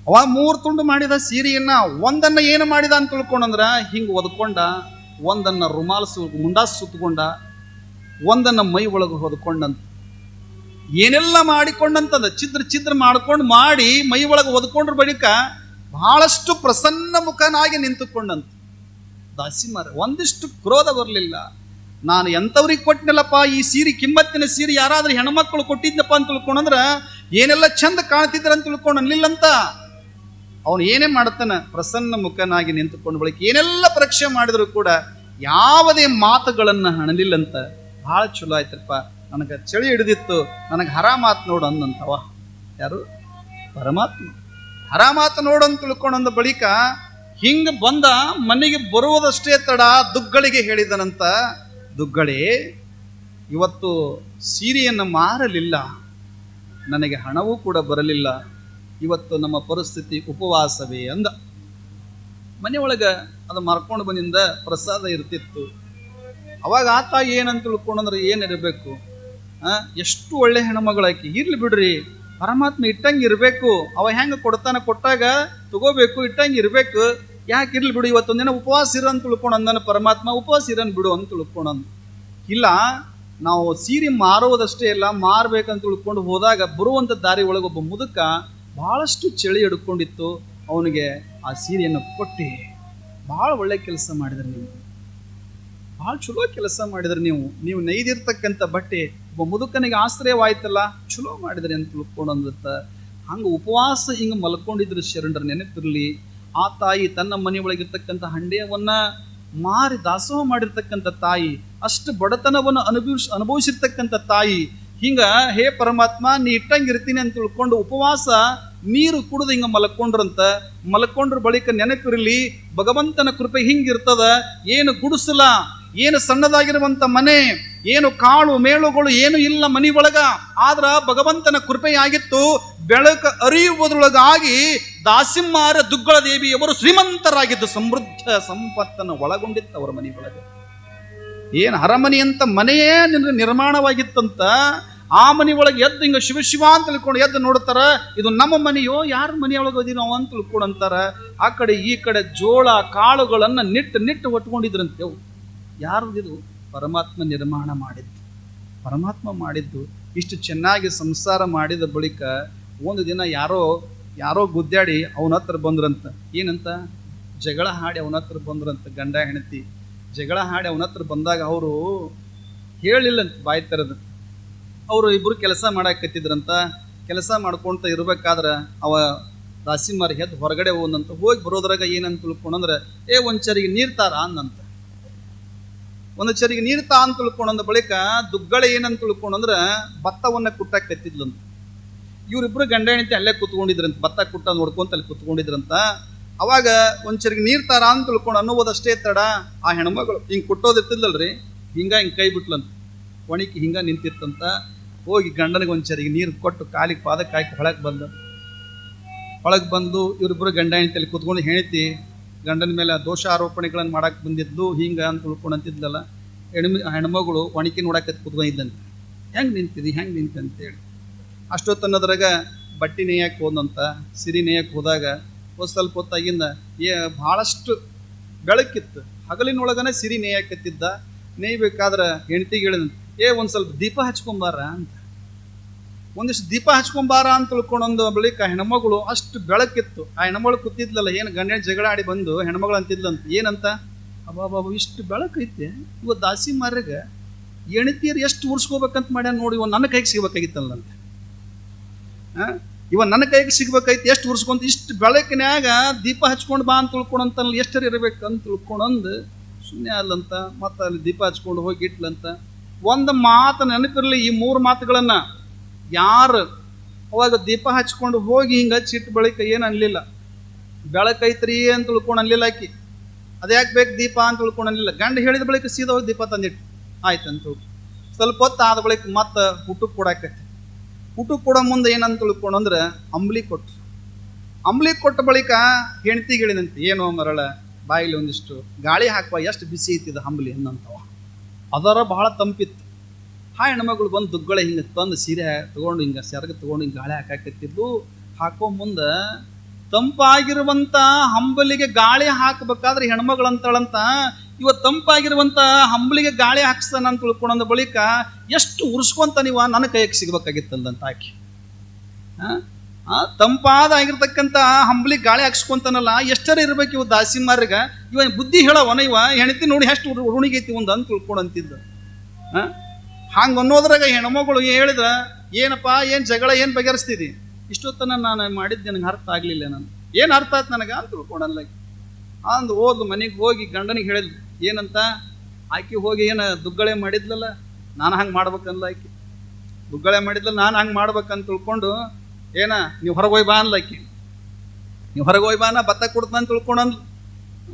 ಅವ ಮೂರು ತುಂಡು ಮಾಡಿದ ಸೀರೆಯನ್ನ ಒಂದನ್ನ ಏನು ಮಾಡಿದ ಅಂತ ತಿಳ್ಕೊಂಡಂದ್ರ ಹಿಂಗೆ ಒದ್ಕೊಂಡ ಒಂದನ್ನ ರುಮಾಲ್ ಸು, ಮುಂಡಾಸ್ ಸುತ್ತಕೊಂಡ ಒಂದನ್ನು ಮೈ ಒಳಗೆ ಹೊದ್ಕೊಂಡಂತ. ಏನೆಲ್ಲ ಮಾಡಿಕೊಂಡಂತದ? ಚಿತ್ರ ಚಿದ್ರ ಮಾಡ್ಕೊಂಡು ಮಾಡಿ ಮೈ ಒಳಗೆ ಹೊದ್ಕೊಂಡ್ರ ಬಳಿಕ ಬಹಳಷ್ಟು ಪ್ರಸನ್ನ ಮುಖನಾಗಿ ನಿಂತುಕೊಂಡಂತ. ದಾಸಿಮಾರ ಒಂದಿಷ್ಟು ಕ್ರೋಧ ಬರಲಿಲ್ಲ. ನಾನು ಎಂಥವ್ರಿಗೆ ಕೊಟ್ಟಿನಲ್ಲಪ್ಪ ಈ ಸೀರೆ ಕಿಮ್ಮತ್ತಿನ ಸೀರೆ ಯಾರಾದರೂ ಹೆಣ್ಮಕ್ಳು ಕೊಟ್ಟಿದ್ದಪ್ಪ ಅಂತ ತಿಳ್ಕೊಂಡಂದ್ರೆ ಏನೆಲ್ಲ ಚಂದ ಕಾಣ್ತಿದ್ರ ಅಂತ ತಿಳ್ಕೊಂಡು ಅವನು ಏನೇ ಮಾಡ್ತಾನ ಪ್ರಸನ್ನ ಮುಖನಾಗಿ ನಿಂತುಕೊಂಡು ಬಳಿಕ ಏನೆಲ್ಲ ಪರೀಕ್ಷೆ ಮಾಡಿದರೂ ಕೂಡ ಯಾವುದೇ ಮಾತುಗಳನ್ನು ಹಣಲಿಲ್ಲಂತ ಭಾಳ ಚಲೋ ಆಯ್ತಪ್ಪ, ನನಗೆ ಚಳಿ ಹಿಡಿದಿತ್ತು, ನನಗೆ ಹರ ಮಾತು ನೋಡು ಅಂದಂತವ. ಯಾರು? ಪರಮಾತ್ಮ. ಹರ ಮಾತು ನೋಡು ಅಂತ ತಿಳ್ಕೊಂಡಂದ ಬಳಿಕ ಹಿಂಗ ಬಂದ ಮನೆಗೆ ಬರುವುದಷ್ಟೇ ತಡ ದುಗ್ಗಳಿಗೆ ಹೇಳಿದನಂತ, ದುಗ್ಗಳೇ, ಇವತ್ತು ಸೀರೆಯನ್ನು ಮಾರಲಿಲ್ಲ, ನನಗೆ ಹಣವೂ ಕೂಡ ಬರಲಿಲ್ಲ ಇವತ್ತು ನಮ್ಮ ಪರಿಸ್ಥಿತಿ ಉಪವಾಸವೇ ಅಂದ. ಮನೆಯೊಳಗೆ ಅದು ಮಾರ್ಕೊಂಡು ಬಂದಿಂದ ಪ್ರಸಾದ ಇರ್ತಿತ್ತು. ಅವಾಗ ಆತ ಏನಂತ ತಿಳ್ಕೊಂಡಂದ್ರೆ ಏನಿರಬೇಕು ಎಷ್ಟು ಒಳ್ಳೆ ಹೆಣ್ಮಗಳಾಕಿ. ಇರ್ಲಿ ಬಿಡ್ರಿ, ಪರಮಾತ್ಮ ಇಟ್ಟಂಗೆ ಇರಬೇಕು. ಅವ ಹೆಂಗೆ ಕೊಡ್ತಾನೆ ಕೊಟ್ಟಾಗ ತಗೋಬೇಕು, ಇಟ್ಟಂಗೆ ಇರಬೇಕು. ಯಾಕೆ ಇರ್ಲಿ ಬಿಡು ಇವತ್ತೊಂದಿನ ಉಪವಾಸ ಇರ ಅಂತ ತಿಳ್ಕೊಂಡು ಅಂದನ ಪರಮಾತ್ಮ, ಉಪವಾಸ ಇರನ್ ಬಿಡು ಅಂತ ತಿಳ್ಕೊಂಡಂದು. ಇಲ್ಲ, ನಾವು ಸೀರೆ ಮಾರುವುದಷ್ಟೇ ಇಲ್ಲ, ಮಾರ್ಬೇಕಂತ ತಿಳ್ಕೊಂಡು ಹೋದಾಗ ಬರುವಂಥ ದಾರಿ ಒಳಗೊಬ್ಬ ಮುದುಕ ಬಹಳಷ್ಟು ಚಳಿ ಹಿಡ್ಕೊಂಡಿತ್ತು, ಅವನಿಗೆ ಆ ಸೀರೆಯನ್ನು ಕೊಟ್ಟು. ಭಾಳ ಒಳ್ಳೆ ಕೆಲಸ ಮಾಡಿದ್ರಿ ನೀವು. ಭಾಳ ಚಲೋ ಕೆಲಸ ಮಾಡಿದ್ರೆ ನೀವು. ನೀವು ನೈದಿರ್ತಕ್ಕಂಥ ಬಟ್ಟೆ ಒಬ್ಬ ಮುದುಕನಿಗೆ ಆಶ್ರಯವಾಯ್ತಲ್ಲ, ಚಲೋ ಮಾಡಿದ್ರಿ ಅಂತ ತಿಳ್ಕೊಂಡಂದತ್ತ ಹಂಗೆ ಉಪವಾಸ ಹಿಂಗೆ ಮಲ್ಕೊಂಡಿದ್ರು ಶರಣರ ನೆನಪಿರಲಿ. ಆ ತಾಯಿ ತನ್ನ ಮನೆಯೊಳಗಿರ್ತಕ್ಕಂಥ ಹಂಡೆಯವನ್ನ ಮಾರಿ ದಾಸೋಹ ಮಾಡಿರ್ತಕ್ಕಂಥ ತಾಯಿ, ಅಷ್ಟು ಬಡತನವನ್ನು ಅನುಭವಿಸ್ ಅನುಭವಿಸಿರ್ತಕ್ಕಂಥ ತಾಯಿ ಹಿಂಗ ಹೇ ಪರಮಾತ್ಮ, ನೀ ಇಟ್ಟಂಗೆ ಇರ್ತೀನಿ ಅಂತ ತಿಳ್ಕೊಂಡು ಉಪವಾಸ ನೀರು ಕುಡಿದು ಹಿಂಗೆ ಮಲ್ಕೊಂಡ್ರಂತ, ಮಲಕೊಂಡ್ರ ಬಳಿಕ ನೆನಪಿರಲಿ, ಭಗವಂತನ ಕೃಪೆ ಹಿಂಗಿರ್ತದ, ಏನು ಗುಡಿಸಲ, ಏನು ಸಣ್ಣದಾಗಿರುವಂತ ಮನೆ, ಏನು ಕಾಳು ಮೇಳುಗಳು ಏನು ಇಲ್ಲ ಮನಿ ಒಳಗ, ಆದ್ರ ಭಗವಂತನ ಕೃಪೆಯಾಗಿತ್ತು, ಬೆಳಕ ಅರಿಯುವುದರೊಳಗಾಗಿ ದಾಸಿಂಹಾರ ದುಗ್ಗಳ ದೇವಿಯವರು ಶ್ರೀಮಂತರಾಗಿದ್ದು ಸಮೃದ್ಧ ಸಂಪತ್ತನ್ನು ಒಳಗೊಂಡಿತ್ತು ಅವರ ಮನಿ ಒಳಗೆ. ಏನು ಅರಮನೆಯಂತ ಮನೆಯೇ ನಿರ್ಮಾಣವಾಗಿತ್ತಂತ ಆ ಮನೆ ಒಳಗೆ ಎದ್ದು ಹಿಂಗ ಶಿವ ಶಿವ ಅಂತ ತಿಳ್ಕೊಂಡು ಎದ್ದು ನೋಡ್ತಾರ, ಇದು ನಮ್ಮ ಮನೆಯೋ, ಯಾರ ಮನೆಯೊಳಗೆ ಓದಿ ನಾವು ಅಂತ ತಿಳ್ಕೊಂಡು ಅಂತಾರ. ಆ ಕಡೆ ಈ ಕಡೆ ಜೋಳ ಕಾಳುಗಳನ್ನು ನಿಟ್ಟು ನಿಟ್ಟು ಒಟ್ಕೊಂಡಿದ್ರಂತೆವು. ಯಾರದಿದು ಪರಮಾತ್ಮ ನಿರ್ಮಾಣ ಮಾಡಿದ್ದು. ಪರಮಾತ್ಮ ಮಾಡಿದ್ದು, ಇಷ್ಟು ಚೆನ್ನಾಗಿ ಸಂಸಾರ ಮಾಡಿದ ಬಳಿಕ ಒಂದು ದಿನ ಯಾರೋ ಯಾರೋ ಗುದ್ದಾಡಿ ಅವನ ಹತ್ರ ಬಂದ್ರಂತ. ಏನಂತ? ಜಗಳ ಹಾಡಿ ಅವನ ಹತ್ರ ಬಂದ್ರಂತ ಗಂಡ ಹೆಣತಿ ಜಗಳ ಹಾಡಿ ಅವನ ಹತ್ರ ಬಂದಾಗ ಅವರು ಹೇಳಿಲ್ಲಂತ ಬಾಯಿ ಅವರು ಇಬ್ಬರು ಕೆಲಸ ಮಾಡಾಕತ್ತಿದ್ರಂತ, ಕೆಲಸ ಮಾಡ್ಕೊತ ಇರ್ಬೇಕಾದ್ರೆ ಅವ ದಾಸಿಮಾರಿ ಹೆದ್ದು ಹೊರಗಡೆ ಹೋದಂತ, ಹೋಗಿ ಬರೋದ್ರಾಗ ಏನಂತ ತಿಳ್ಕೊಂಡಂದ್ರೆ, ಏ, ಒಂದ್ ಚರಿಗೆ ನೀರ್ ತಾರ ಅಂದಂತ ಒಂದು ಚರಿಗೆ ನೀರು ತಾ ಅಂತ ತಿಳ್ಕೊಂಡಂದ ಬಳಿಕ ದುಗ್ಗಳ ಏನಂತ ತಿಳ್ಕೊಂಡಂದ್ರ ಭತ್ತವನ್ನ ಕುಟ್ಟಾಕ್ ಕತ್ತಿದ್ಲಂತ ಇವ್ರಿಬ್ರು ಗಂಡ ಹೆಂಡತಿ ಅಲ್ಲೇ ಕುತ್ಕೊಂಡಿದ್ರಂತ, ಭತ್ತ ಕುಟ್ಟ ನೋಡ್ಕೊಂತ ಅಲ್ಲಿ ಕುತ್ಕೊಂಡಿದ್ರಂತ. ಅವಾಗ ಒಂದ್ ಚರಿಗೆ ನೀರ್ ತಾರ ಅಂತ ತಿಳ್ಕೊಂಡು ಅನ್ನೋದಷ್ಟೇ ತಡ, ಆ ಹೆಣ್ಮಗಳು ಹಿಂಗೆ ಕುಟ್ಟೋದಿರ್ತಿದ್ಲಲ್ರಿ ಹಿಂಗ ಹಿಂಗ್ ಕೈ ಬಿಟ್ಲಂತ. ಒಣಕಿ ಹಿಂಗ ನಿಂತಿರ್ತಂತ ಹೋಗಿ ಗಂಡನಿಗೆ ಒಂದು ಚರಿಗೆ ನೀರು ಕೊಟ್ಟು ಕಾಲಿಗೆ ಪಾದಕ್ಕೆ ಹಾಕಿ ಹೊಳಕ್ ಬಂದ. ಹೊಳಗೆ ಬಂದು ಇವರಿಬ್ಬರು ಗಂಡ ಹೆಂಡತಿಯಲ್ಲಿ ಕುತ್ಕೊಂಡು ಹೆಂಡತಿ ಗಂಡನ ಮೇಲೆ ದೋಷ ಆರೋಪಣೆಗಳನ್ನು ಮಾಡಕ್ಕೆ ಬಂದಿದ್ಲು, ಹಿಂಗೆ ಅಂತ ಉಳ್ಕೊಂಡು ಅಂತಿದ್ಲಲ್ಲ, ಹೆಣ್ಮ, ಹೆಣ್ಮಗಳು ಒಣಕಿ ನೋಡಕ್ಕೆ ಕುತ್ಕೊಂಡಿದ್ದಂತೆ ಹೆಂಗೆ ನಿಂತಿದ್ದಿ ಹೆಂಗೆ ನಿಂತ ಅಂತೇಳಿ ಅಷ್ಟೊತ್ತನ್ನೋದ್ರಾಗ ಬಟ್ಟೆ ನೇಯಕ್ಕೆ ಹೋದಂತ, ಸಿರಿ ನೇಯಕ್ಕೆ ಹೋದಾಗ ಒಂದು ಸ್ವಲ್ಪ ಹೊತ್ತಾಗಿಂದ ಏ, ಭಾಳಷ್ಟು ಬೆಳಕಿತ್ತು. ಹಗಲಿನೊಳಗನೆ ಸಿರಿ ನೇಯಕತ್ತಿದ್ದ ನೇಯ್ಬೇಕಾದ್ರೆ ಹೆಂಡತಿಗೆ ಹೇಳಿದಂತೆ ಏ, ಒಂದು ಸ್ವಲ್ಪ ದೀಪ ಹಚ್ಕೊಂಬಾರ ಅಂತ. ಒಂದಿಷ್ಟು ದೀಪ ಹಚ್ಕೊಂಬಾರ ಅಂತ ತಿಳ್ಕೊಂಡೊಂದು ಬಳಿಕ ಹೆಣ್ಮಗಳು ಅಷ್ಟು ಬೆಳಕಿತ್ತು. ಆ ಹೆಣ್ಮಗಳು ಕೂತಿದ್ಲಲ್ಲ, ಏನು ಗಂಡ ಜಗಳ ಆಡಿ ಬಂದು ಹೆಣ್ಮಗಳು ಅಂತಿದ್ಲಂತ, ಏನಂತ? ಅಬ್ಬಾಬಾಬು ಇಷ್ಟು ಬೆಳಕೈತೆ ಇವ ದಾಸಿ ಮಾರ್ಯಾಗ ಎಣಿತೀರು ಎಷ್ಟು ಉರ್ಸ್ಕೋಬೇಕಂತ ಮಾಡ್ಯಾನ ನೋಡಿ ಇವ ನನ್ನ ಕೈಗೆ ಸಿಗ್ಬೇಕಾಗಿತ್ತಲ್ಲ ಅಂತ ಆ? ಇವ ನನ್ನ ಕೈಗೆ ಸಿಗ್ಬೇಕೈತಿ ಎಷ್ಟು ಉರ್ಸ್ಕೊಂತ, ಇಷ್ಟು ಬೆಳಕಿನಾಗ ದೀಪ ಹಚ್ಕೊಂಡು ಬಾ ಅಂತ ತಿಳ್ಕೊಂಡಂತ ಎಷ್ಟರ ಇರ್ಬೇಕಂತ ತಿಳ್ಕೊಂಡಂದು ಸುಮ್ಮನೆ ಅಲ್ಲಂತ ಮತ್ತೆ ಅಲ್ಲಿ ದೀಪ ಹಚ್ಕೊಂಡು ಹೋಗಿ ಇಟ್ಲಂತ ಒಂದು ಮಾತು ನೆನಪಿರಲಿ ಈ ಮೂರು ಮಾತುಗಳನ್ನ. ಯಾರು? ಅವಾಗ ದೀಪ ಹಚ್ಕೊಂಡು ಹೋಗಿ ಹಿಂಗೆ ಹಚ್ಚಿಟ್ಟು ಬಳಿಕ ಏನು ಅನ್ಲಿಲ್ಲ? ಬೆಳಕೈತ್ರಿ ಅಂತ ತಿಳ್ಕೊಂಡು ಅನ್ಲಿಲ್ಲ ಆಕಿ. ಅದ್ಯಾಕೆ ಬೇಕು ದೀಪ ಅಂತ ತಿಳ್ಕೊಂಡು ಅನ್ಲಿಲ್ಲ? ಗಂಡ ಹೇಳಿದ ಬಳಿಕ ಸೀದಾ ಹೋಗಿ ದೀಪ ತಂದಿಟ್ಟು. ಆಯ್ತಂತ ಸ್ವಲ್ಪ ಹೊತ್ತು ಆದ ಬಳಿಕ ಮತ್ತೆ ಊಟಕ್ಕೆ ಕೊಡಾಕತ್ತೆ. ಊಟಕ್ಕೆ ಕೊಡೋ ಮುಂದೆ ಏನಂತ ತಿಳ್ಕೊಂಡು ಅಂದ್ರೆ ಅಂಬ್ಲಿ ಕೊಟ್ರು. ಅಂಬ್ಲಿ ಕೊಟ್ಟ ಬಳಿಕ ಹೇಳಿದಂತೆ, ಏನೋ ಮರಳ, ಬಾಯಿಲಿ ಒಂದಿಷ್ಟು ಗಾಳಿ ಹಾಕುವ, ಎಷ್ಟು ಬಿಸಿ ಐತಿದ ಅಂಬ್ಲಿ ಅನ್ನಂತವ ಅದರ ಬಹಳ ತಂಪಿತ್ತು. ಆ ಹೆಣ್ಮಗಳು ಬಂದು ದುಗ್ಗಳ ಹಿಂಗೆ ತಂದು ಸೀರೆ ತೊಗೊಂಡು ಹಿಂಗೆ ಸೆರಗ ತಗೊಂಡು ಹಿಂಗೆ ಗಾಳಿ ಹಾಕಾಕತ್ತಿದ್ದು ಹಾಕೋ ಮುಂದೆ ತಂಪಾಗಿರುವಂಥ ಹಂಬಲಿಗೆ ಗಾಳಿ ಹಾಕಬೇಕಾದ್ರೆ ಹೆಣ್ಮಗಳು ಅಂತಳಂತ ಇವತ್ತು ತಂಪಾಗಿರುವಂಥ ಹಂಬಲಿಗೆ ಗಾಳಿ ಹಾಕಿಸ್ತಾನ ಅಂತ ತಿಳ್ಕೊಂಡ ಬಳಿಕ ಎಷ್ಟು ಉರ್ಸ್ಕೊಂತ ನೀವು ನನ್ನ ಕೈಗೆ ಸಿಗ್ಬೇಕಾಗಿತ್ತಲ್ದಂತ ಆಕೆ. ಆ? ಆ, ತಂಪಾದ ಆಗಿರ್ತಕ್ಕಂಥ ಹಂಬಲಿ ಗಾಳಿ ಹಾಕ್ಸ್ಕೊಂತಾನಲ್ಲ ಎಷ್ಟರ ಇರ್ಬೇಕು ಇವ ದಾಸಿಮಾರ್ಗ ಇವ ಬುದ್ಧಿ ಹೇಳವನ ಇವ ಹೆಣತಿ ನೋಡಿ ಎಷ್ಟು ಋಣಿಗೈತಿ ಒಂದು ಅಂತ ತಿಳ್ಕೊಂಡು ಅಂತಿದ್ದ ಹಂಗೆ ಅನ್ನೋದ್ರಾಗ ಹೆಣ್ಮಗಳು ಹೇಳಿದ್ರ, ಏನಪ್ಪ, ಏನು ಜಗಳ, ಏನು ಬಗೆಹರಿಸ್ತಿದಿ? ಇಷ್ಟೊತ್ತನ ನಾನು ಮಾಡಿದ್ದು ನನಗೆ ಅರ್ಥ ಆಗಲಿಲ್ಲ ನಾನು. ಏನು ಅರ್ಥ ಆಯ್ತು ನನಗೆ? ಅಂತ ತಿಳ್ಕೊಳಲ್ಲ ಅಂದು ಹೋದ್ಲು, ಮನೆಗೆ ಹೋಗಿ ಗಂಡನಿಗೆ ಹೇಳಿದ್ಲು, ಏನಂತ? ಆಕಿ ಹೋಗಿ ಏನು ದುಗ್ಗಳೆ ಮಾಡಿದ್ಲಲ್ಲ? ನಾನು ಹಂಗೆ ಮಾಡ್ಬೇಕಲ್ಲ ಆಕಿ. ದುಗ್ಗಳೆ ಮಾಡಿದ್ಲ, ನಾನು ಹಂಗೆ ಮಾಡ್ಬೇಕಂತ ತಿಳ್ಕೊಂಡು, ಏನ, ನೀವು ಹೊರಗೆ ಬಾ ಅನ್ಲ ಆಕಿ. ನೀವು ಹೊರಗೆ ಹೋಗಿ ನಾ ಭತ್ತ ಕುಡ್ತಾನ ತಿಳ್ಕೊಂಡಂದ್ಲು.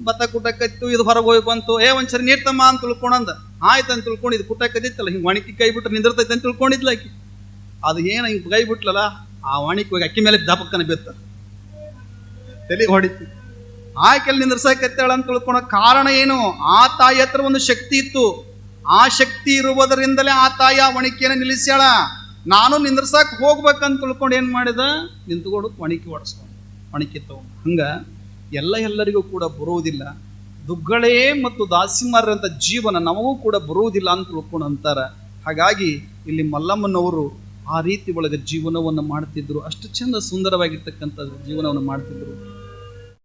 ಭತ್ತ ಕುಟ್ಟಕ್ಕತ್ತು ಇದು ಹೊರಗೆ ಹೋಗಿ ಬಂತು. ಏ, ಒಂದ್ಸರಿ ನೀರ್ತಮ್ಮ ಅಂತ ತಿಳ್ಕೊಂಡಂದ. ಆಯ್ತು ಅಂತ ತಿಳ್ಕೊಂಡು ಇದು ಕದಿತ್ತಲ್ಲ, ಹಿಂಗೆ ಒಣಕಿ ಕೈ ಬಿಟ್ಟು ನಿಂದಿರ್ತೈತೆ ಅಂತ ತಿಳ್ಕೊಂಡಿದ್ಲ ಆಕಿ. ಅದು ಏನು ಹಿಂಗೆ ಕೈ ಬಿಟ್ಲಲ್ಲ, ಆ ಒಣಕಿ ಹೋಗಿ ಅಕ್ಕಿ ಮೇಲೆ ದಪಕ್ಕನ ಬಿತ್ತ. ತಲೆಗೆ ಹೊಡಿತು. ಆಕೆಲ್ಲಿ ನಿಂದ್ರಸಕತ್ತಾಳ ಅಂತ ತಿಳ್ಕೊಳೋ ಕಾರಣ ಏನು? ಆ ತಾಯಿ ಹತ್ರ ಒಂದು ಶಕ್ತಿ ಇತ್ತು. ಆ ಶಕ್ತಿ ಇರುವುದರಿಂದಲೇ ಆ ತಾಯಿ ಆ ಒಣಕಿಯನ್ನು ನಿಲ್ಲಿಸ್ಯಾಳ. ನಾನು ನಿಂದ್ರಸಕ್ ಹೋಗ್ಬೇಕಂತ ತಿಳ್ಕೊಂಡು ಏನು ಮಾಡಿದ? ನಿಂತ್ಕೊಂಡು ಒಣಕಿ ಹೊಡೆಸ್ಕೊಂಡು ಒಣಕಿ ತಗೊಂಡು ಹಂಗ ಎಲ್ಲ ಎಲ್ಲರಿಗೂ ಕೂಡ ಬರುವುದಿಲ್ಲ ದುಗ್ಗಳೇ ಮತ್ತು ದಾಸಿಮಾರಂತ ಜೀವನ ನಮಗೂ ಕೂಡ ಬರುವುದಿಲ್ಲ ಅಂತ ತಿಳ್ಕೊಂಡು ಅಂತಾರ. ಹಾಗಾಗಿ ಇಲ್ಲಿ ಮಲ್ಲಮ್ಮನವರು ಆ ರೀತಿ ಒಳಗೆ ಜೀವನವನ್ನು ಮಾಡ್ತಿದ್ರು. ಅಷ್ಟು ಚಂದ ಸುಂದರವಾಗಿರ್ತಕ್ಕಂಥ ಜೀವನವನ್ನು ಮಾಡ್ತಿದ್ರು.